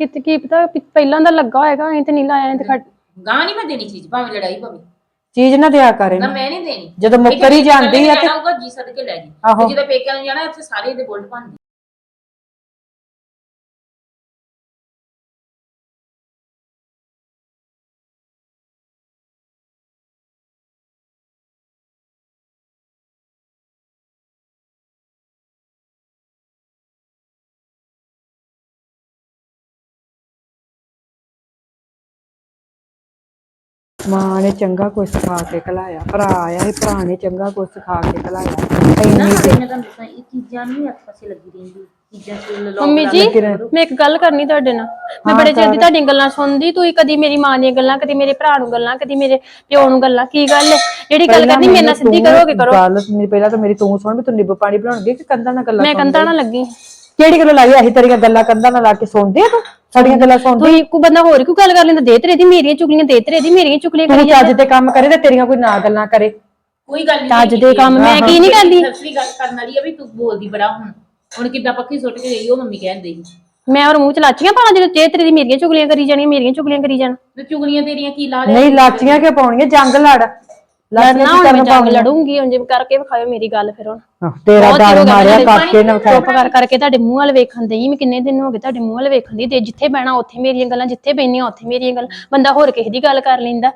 ਕਿਤੇ ਕੀ ਪਤਾ ਪਿ- ਪਹਿਲਾਂ ਦਾ ਲੱਗਾ ਹੋਏਗਾ ਐਂ ਤੇ ਨਹੀਂ ਲਾਇਆ ਐਂ ਤੇ ਖੜ ਗਾਂ ਨਹੀਂ ਮੈਂ ਦੇਣੀ ਚੀਜ਼ ਭਾਵੇਂ ਲੜਾਈ ਪਵੇ। ਚੀਜ਼ ਨਾ ਦਿਆ ਕਰ ਨਾ ਇਹਨੂੰ। ਮੈਂ ਨਹੀਂ ਦੇਣੀ। ਜਦੋਂ ਮੁੱਕਰ ਜਾਂਦੀ ਆ ਤੇ ਹੋਊਗਾ ਜੀ ਸਦਕੇ ਲੈ ਜੀ। ਆਹੋ। ਤੇ ਜਿਹਦੇ ਪੇਕਿਆਂ ਨੂੰ ਜਾਣਾ ਉੱਥੇ ਸਾਰੇ ਦੇ ਬੋਲਟ ਭੰਨਦੇ ਮਾਂ ਨੇ ਚੰਗਾ ਕੁਝ ਸਿਖਾ ਕੇ ਕਲਾਇਆ ਭਰਾ ਆਇਆ ਸੀ ਭਰਾ ਨੇ ਚੰਗਾ ਕੁਝ ਸਿਖਾ ਕੇ ਕਲਾਇਆ ਇੰਨੀ ਮੈਂ ਤੁਹਾਨੂੰ ਦੱਸਾਂ ਇਹ ਚੀਜ਼ਾਂ ਨਹੀਂ ਇੱਕ ਪਾਸੇ ਲੱਗੀ ਰਹਿੰਦੀ ਚੀਜ਼ਾਂ ਚ ਲੋ ਮੰਮੀ ਜੀ ਮੈਂ ਇੱਕ ਗੱਲ ਕਰਨੀ ਤੁਹਾਡੇ ਨਾਲ। ਮੈਂ ਬੜੇ ਚਿਰ ਦੀ ਤੁਹਾਡੀਆਂ ਗੱਲਾਂ ਸੁਣਦੀ ਤੁਸੀਂ ਕਦੀ ਮੇਰੀ ਮਾਂ ਦੀਆਂ ਗੱਲਾਂ ਕਦੀ ਮੇਰੇ ਭਰਾ ਨੂੰ ਗੱਲਾਂ ਕਦੀ ਮੇਰੇ ਪਿਓ ਨੂੰ ਗੱਲਾਂ ਕੀ ਗੱਲ ਹੈ? ਜਿਹੜੀ ਗੱਲ ਕਰਨੀ ਮੇਰੇ ਨਾਲ ਸਿੱਧੀ ਕਰੋਗੇ ਕਰੋ। ਗੱਲ ਮੇਰੀ ਪਹਿਲਾਂ ਤਾਂ ਮੇਰੀ ਤੂੰ ਸੁਣ ਵੀ ਤੂੰ ਨਿੰਬੂ ਪਾਣੀ ਬਣਾਉਣਗੇ ਕਿ ਕੰਧਾਂ ਨਾਲ ਗੱਲਾਂ ਮੈਂ ਕੰਧਾਂ ਨਾਲ ਲੱਗੀ। ਕਿਹੜੀ ਗੱਲ ਲਾਈ ਅਸੀਂ ਤੇਰੀਆਂ ਗੱਲਾਂ ਕੰਧਾਂ ਨਾਲ ਲਾ ਕੇ ਸੁਣਦੇ ਆ ਤੂੰ? ਸਾਡੀਆਂ ਗੱਲਾਂ ਸੁਣਦੇ। ਤੁਸੀਂ ਕੋ ਬੰਦਾ ਹੋਰ ਕੋਈ ਗੱਲ ਕਰ ਲੈਂਦਾ? ਦੇ ਤੇਰੇ ਦੀ ਮੇਰੀਆਂ ਚੁਗਲੀਆਂ ਦੇ ਤੇਰੇ ਦੀ ਮੇਰੀਆਂ ਚੁਗਲੀਆਂ ਤੂੰ ਕਰੀ ਚੱਜ ਤੇ ਕੰਮ ਕਰੇ ਤੇ ਤੇਰੀਆਂ ਕੋਈ ਨਾ ਗੱਲਾਂ ਕਰੇ। ਕੋਈ ਗੱਲ ਨਹੀਂ ਚੱਜ ਦੇ ਕੰਮ ਮੈਂ ਕੀ ਨਹੀਂ ਕਰਦੀ? ਸੱਚੀ ਗੱਲ ਕਰਨ ਵਾਲੀ ਆ ਵੀ ਤੂੰ ਬੋਲਦੀ ਬੜਾ ਹੁਣ। ਹੁਣ ਕਿੱਦਾਂ ਪੱਖੀ ਸੁੱਟ ਕੇ ਗਈ ਉਹ ਮੰਮੀ ਕਹਿੰਦੇ ਸੀ। ਮੈਂ ਔਰ ਮੂੰਹ ਚ ਲਾਚੀਆਂ ਪਾਣਾ ਜਦੋਂ ਜੇ ਤੇਰੇ ਦੀ ਮੇਰੀਆਂ ਚੁਗਲੀਆਂ ਕਰੀ ਜਾਣੀਆਂ ਮੇਰੀਆਂ ਚੁਗਲੀਆਂ ਕਰੀ ਜਾਣ। ਤੇ ਚੁਗਲੀਆਂ ਤੇਰੀਆਂ ਕੀ ਲਾ ਲਿਆ? ਨਹੀਂ ਲਾਚੀਆਂ ਕਿਉਂ ਪਾਉਣੀਆਂ? ਜੰਗ ਲੜ। ਲਾਚੀਆਂ ਨਾ ਕੀ ਹੁਣ ਮੈਂ ਕਰਨ ਜੰਗ ਲੜੂੰਗੀ ਹੁਣ ਜੇ ਕਰਕੇ ਵਿਖਾਇਓ ਮੇਰੀ ਗੱਲ ਫਿਰ ਹੁਣ। ਆਹ, ਤੇਰਾ ਬਹੁਤ ਚਿਰ ਦਾਲ ਹੋ ਗਿਆ ਮਾਰਿਆ ਮੇਰੇ ਕਾਕੇ ਨੇ ਵਿਖਾਇਆ ਚੁੱਪ ਕਰ ਕਰਕੇ ਤੁਹਾਡੇ ਮੂੰਹ ਵਾਲ ਵੇਖਣ ਦੇ ਮੈਂ ਕਿੰਨੇ ਦਿਨ ਹੋ ਗਏ ਤੁਹਾਡੇ ਮੂੰਹ ਵਾਲ ਵੇਖਣ ਦੀ ਤੇ ਜਿੱਥੇ ਬਹਿਣਾ ਉੱਥੇ ਮੇਰੀਆਂ ਗੱਲਾਂ ਜਿੱਥੇ ਬੈਣੀਆਂ ਉੱਥੇ ਮੇਰੀਆਂ ਗੱਲਾਂ। ਬੰਦਾ ਹੋਰ ਕਿਸੇ ਦੀ ਗੱਲ ਕਰ ਲੈਂਦਾ।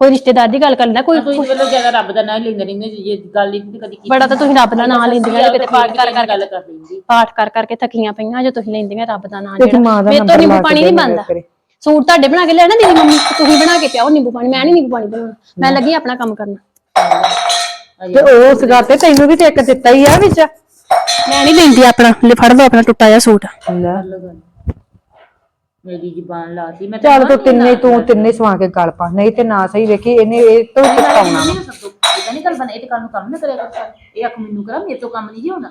ਕੋਈ ਰਿਸ਼ਤੇਦਾਰ ਦੀ ਗੱਲ ਕਰ ਲੈਂਦਾ ਕੋਈ ਤੁਸੀਂ ਵੱਲੋਂ ਜ਼ਿਆਦਾ ਰੱਬ ਦਾ ਨਾਂ ਹੀ ਲੈਂਦੇ ਰਹਿੰਦੇ ਜੀ ਇਹ ਗੱਲ ਹੀ ਨਹੀਂ ਕਦੀ ਕੀਤੀ। ਬੜਾ ਤਾਂ ਤੁਸੀਂ ਰੱਬ ਦਾ ਨਾਮ ਲੈਂਦੀਆਂ ਕਿਤੇ ਪਾਠ ਕਰ ਕਰ ਗੱਲ ਕਰ ਲੈਂਦੀ ਪਾਠ ਕਰ ਕਰਕੇ ਥੱਕੀਆਂ ਪਈਆਂ ਜੇ ਤੁਸੀਂ ਲੈਂਦੀਆਂ ਰੱਬ ਦਾ ਮਾਂ ਦਾ ਮੇਰੇ ਤੋਂ ਨਿੰਬੂ ਪਾਣੀ ਨਹੀਂ ਬਣਦਾ। ਸੂਟ ਤੁਹਾਡੇ ਬਣਾ ਕੇ ਲੈਣਾ ਦੀਦੀ ਮੰਮੀ ਤੁਸੀਂ ਬਣਾ ਕੇ ਪਿਆਓ ਨਿੰਬੂ ਪਾਣੀ ਮੈਂ ਨਹੀਂ ਨਿੰਬੂ ਪਾਣੀ ਬਣਾਉਣਾ। ਮੈਂ ਲੱਗੀ ਆਪਣਾ ਕੰਮ ਕਰਨਾ। ਤੇ ਉਹ ਸਗਾ ਤੇ ਤੈਨੂੰ ਵੀ ਤੇ ਇੱਕ ਦਿੱਤਾ ਹੀ ਆ ਵਿੱਚ। ਮੈਂ ਨਹੀਂ ਲੈਂਦੀ ਆਪਣਾ ਲੈ ਫੜ ਲਓ ਆਪਣਾ ਟੁੱਟਾ ਜਿਹਾ ਸੂਟ। ਲੈ। ਮੇਰੀ ਜ਼ੁਬਾਨ ਲਾਤੀ ਮੈਂ ਚੱਲ ਤੂੰ ਤਿੰਨੇ ਤੂੰ ਤਿੰਨੇ ਸਵਾ ਕੇ ਗੱਲ ਪਾ ਨਹੀਂ ਤੇ ਨਾ ਸਹੀ ਵੇਖੀ ਇਹਨੇ ਇਹ ਤੋਂ ਸਭ ਤੋਂ ਇਦਾਂ ਨਹੀਂ ਗੱਲ ਬਣਾ ਇਹ ਤੇ ਕੱਲ ਨੂੰ ਕੰਮ ਨਾ ਕਰਿਆ ਕਰ ਇਹ ਅੱਖ ਮੈਨੂੰ ਕਰਾ ਮੇਰੇ ਤੋਂ ਕੰਮ ਨਹੀਂ ਜੀ ਹੋਣਾ।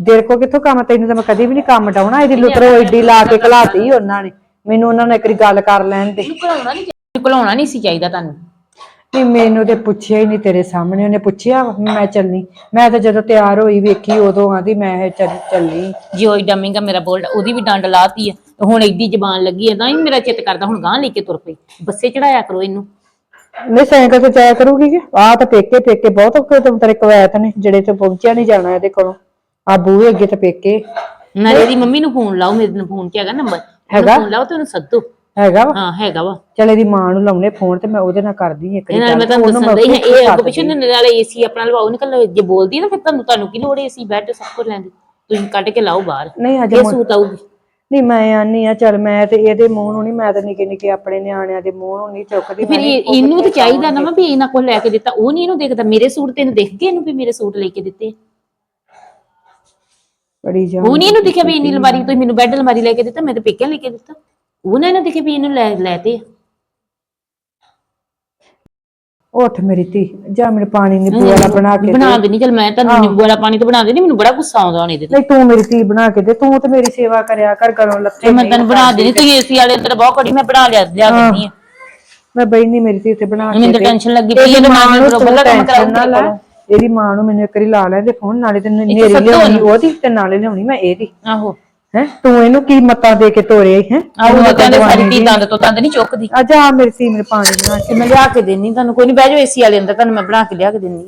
ਦੇਰ ਕੋ ਕਿੱਥੋਂ ਕੰਮ ਤੈਨੂੰ ਤਾਂ ਮੈਂ ਕਦੀ ਵੀ ਨਹੀਂ ਕੰਮ ਡਾਉਣਾ ਇਹਦੀ ਲੁਤਰੋ ਲਾ ਕੇ ਘਲਾਤੀ ਉਹਨਾਂ ਨੇ। ਮੈਨੂੰ ਉਹਨਾਂ ਨੇ ਇੱਕ ਵਾਰੀ ਗੱਲ ਕਰ ਲੈਣ ਦੇ। ਘਲਾਉਣਾ ਨਹੀਂ ਘਲਾਉਣਾ ਨਹੀਂ ਸੀ ਚਾਹੀਦਾ ਤੁਹਾਨੂੰ। ਨਹੀਂ ਮੈਨੂੰ ਤੇ ਪੁੱਛਿਆ ਹੀ ਨਹੀਂ ਤੇਰੇ ਸਾਹਮਣੇ। ਉਹਨੇ ਪੁੱਛਿਆ ਮੈਂ ਚੱਲਣੀ ਮੈਂ ਤਾਂ ਜਦੋਂ ਤਿਆਰ ਹੋਈ ਵੇਖੀ ਉਦੋਂ ਆਂਦੀ ਮੈਂ ਇਹ ਚੱਲ ਚੱਲੀ। ਜੀ ਉਹ ਡਮਿੰਗਾ ਮੇਰਾ ਬੋਲਡ ਉਹਦੀ ਵੀ ਡੰਡ ਲਾਤੀ ਹੈ ਹੁਣ ਐਡੀ ਜ਼ਬਾਨ ਲੱਗੀ ਹੈ ਤਾਂ ਹੀ ਮੇਰਾ ਚਿੱਤ ਕਰਦਾ ਹੁਣ ਗਾਂ ਲੈ ਕੇ ਤੁਰ ਪਈ। ਬੱਸੇ ਚੜਾਇਆ ਕਰੋ ਇਹਨੂੰ। ਨਹੀਂ ਸਾਈਕਲ ਤੇ ਜਾਇਆ ਕਰੂਗੀ ਕਿ? ਆ ਤਾਂ ਪੇਕੇ ਪੇਕੇ ਬਹੁਤ ਔਖੇ ਤੇ ਤੇਰੇ ਕਵੈਤ ਨੇ ਜਿਹੜੇ ਤੇ ਪਹੁੰਚਿਆ ਨਹੀਂ ਜਾਣਾ ਇਹਦੇ ਕੋਲੋਂ। ਆ ਬੂਹੇ ਅੱਗੇ ਤੇ ਪੇਕੇ। ਨਾਲੇ ਇਹਦੀ ਮੰਮੀ ਨੂੰ ਫੋਨ ਲਾਓ ਮੇਰੇ ਨਾਲ ਫੋਨ 'ਚ ਹੈਗਾ ਨੰਬਰ ਹੈਗਾ? ਫੋਨ ਲਾਓ ਤੇ ਉਹਨੂੰ ਸੱਦੋ। ਹੈਗਾ ਵਾ? ਹਾਂ ਹੈਗਾ ਵਾ। ਚਲ ਇਹਦੀ ਮਾਂ ਨੂੰ ਲਾਉਣੇ ਫੋਨ ਤੇ ਮੈਂ ਉਹਦੇ ਨਾਲ ਕਰਦੀ ਇੱਕ ਇਹ ਨਾਲ ਮੈਂ ਤੁਹਾਨੂੰ ਦੱਸਣ ਦਈ ਹਾਂ ਇਹ ਅੱਗੋਂ ਪਿੱਛੇ ਨਾਲ ਏਸੀ ਆਪਣਾ ਲਵਾਓ ਨਿਕਲ ਜੇ ਬੋਲਦੀ ਨਾ ਫਿਰ ਤੁਹਾਨੂੰ ਤੁਹਾਨੂੰ ਕੀ ਲੋੜ ਏਸੀ ਬੈੱਡ ਸਭ ਕੁਝ ਲੈਣ ਦੀ? ਤੁਸੀਂ ਕੱਢ ਕੇ ਲਾਓ ਬਾਹਰ। ਨਹੀਂ ਅਜੇ ਇਹ ਸੂਤ ਆਊਗੀ ਨਹੀਂ ਮੈਂ ਆਨੀ ਆ ਚਲ ਮੈਂ ਤੇ ਇਹਦੇ ਮੂੰਹ ਨੂੰ ਨਹੀਂ ਮੈਂ ਤੇ ਨਿੱਕੇ ਨਿੱਕੇ ਆਪਣੇ ਨਿਆਣਿਆਂ ਦੇ ਮੂੰਹ ਨੂੰ ਨਹੀਂ ਚੁੱਕਦੀ ਫਿਰ ਇਹ- ਇਹਨੂੰ ਤੇ ਚਾਹੀਦਾ ਨਾ ਵਾ ਇਹਨਾਂ ਕੋਲ ਲੈ ਕੇ ਦਿੱਤਾ ਉਹ ਨਹੀਂ ਇਹਨੂੰ ਦੇਖਦਾ ਮੇਰੇ ਸੂਟ ਤੈਨੂੰ ਦਿਖ ਗਏ ਇਹਨੂੰ ਵੀ ਮੇਰੇ ਸੂਟ ਲੈ ਕੇ ਦਿੱਤੇ ਬੜੀ ਜਾਨ ਉਹ ਨਹੀਂ ਇਹਨੂੰ ਦਿਖਿਆ ਵੀ ਇੰਨੀ ਅਲਮਾਰੀ ਤੁਸੀਂ ਮੈਨੂੰ ਬੈੱਡ ਅਲਮਾਰੀ ਲੈ ਕੇ ਦਿੱਤਾ ਮੈਂ ਤੇ ਪੇਕਿਆਂ ਲੈ ਕੇ ਦਿੱਤਾ। ਉਹ ਨਾ ਇਹਨੂੰ ਦਿਖਿਆ ਵੀ ਇਹਨੂੰ ਲੈ ਲੈਤੇ ਉੱਠ ਮੇਰੀ ਧੀ ਜਾ ਮੈਨੂੰ ਪਾਣੀ ਨਿੰਬੂ ਵਾਲਾ ਬਣਾ ਕੇ ਬਣਾ ਦੇਣੀ ਚਲ ਮੈਂ ਤੁਹਾਨੂੰ ਨਿੰਬੂ ਵਾਲਾ ਪਾਣੀ ਤਾਂ ਬਣਾ ਦੇਣੀ ਮੈਨੂੰ ਬੜਾ ਗੁੱਸਾ ਆਉਂਦਾ ਹੁਣ ਇਹਦੇ ਤੇ। ਨਹੀਂ ਤੂੰ ਮੇਰੀ ਧੀ ਬਣਾ ਕੇ ਦੇ ਤੂੰ ਤੇ ਮੇਰੀ ਸੇਵਾ ਕਰਿਆ ਕਰ ਘਰੋਂ ਲੱਤੇ ਤੇ ਮੈਂ ਤੈਨੂੰ ਬਣਾ ਦੇਣੀ ਤੁਸੀਂ ਏਸੀ ਵਾਲੇ ਅੰਦਰ ਬਹੁਤ ਕੜੀ ਮੈਂ ਬਣਾ ਲਿਆ ਲਿਆ ਦਿੰਦੀ ਆ। ਮੈਂ ਬੈਠੀ ਮੇਰੀ ਧੀ ਤੇ ਬਣਾ ਕੇ ਮੈਨੂੰ ਤਾਂ ਦੇ। ਟੈਨਸ਼ਨ ਲੱਗੀ ਪਈ ਇਹਦੇ ਮਾਂ ਨੂੰ ਦਾ ਕੰਮ ਕਰਾਉਂਦੀ। ਇਹਦੀ ਮਾਂ ਨੂੰ ਮੈਨੂੰ ਇੱਕ ਵਾਰੀ ਲਾ ਲੈਂਦੇ ਫੋਨ ਨਾਲੇ ਤੇ ਨੇਰੀ ਲਿਆਉਣੀ। ਉਹਦੀ ਤੇ ਨਾਲੇ ਲਿਆਉਣੀ ਮੈਂ ਇਹਦੀ। ਆਹੋ। ਹੈ? ਤੂੰ ਇਹਨੂੰ ਕੀ ਮੱਤਾਂ ਦੇ ਕੇ ਤੋਰੇ ਹੈ? ਆਹੋ ਕਹਿੰਦੇ ਸਾਡੀ ਧੀ ਦੰਦ ਤੋਂ ਦੰਦ ਨਹੀਂ ਚੁੱਕਦੀ। ਆ ਜਾ ਮੇਰੀ ਧੀ ਮੇਰੇ ਪਾਣੀ ਬਣਾ ਕੇ ਤੇ ਮੈਂ ਲਿਆ ਕੇ ਦੇਣੀ ਤੁਹਾਨੂੰ ਕੋਈ ਨਹੀਂ ਬਹਿ ਜਾਓ ਏਸੀ ਵਾਲੇ ਅੰਦਰ ਤੁਹਾਨੂੰ ਮੈਂ ਬਣਾ ਕੇ ਲਿਆ ਕੇ ਦਿੰਦੀ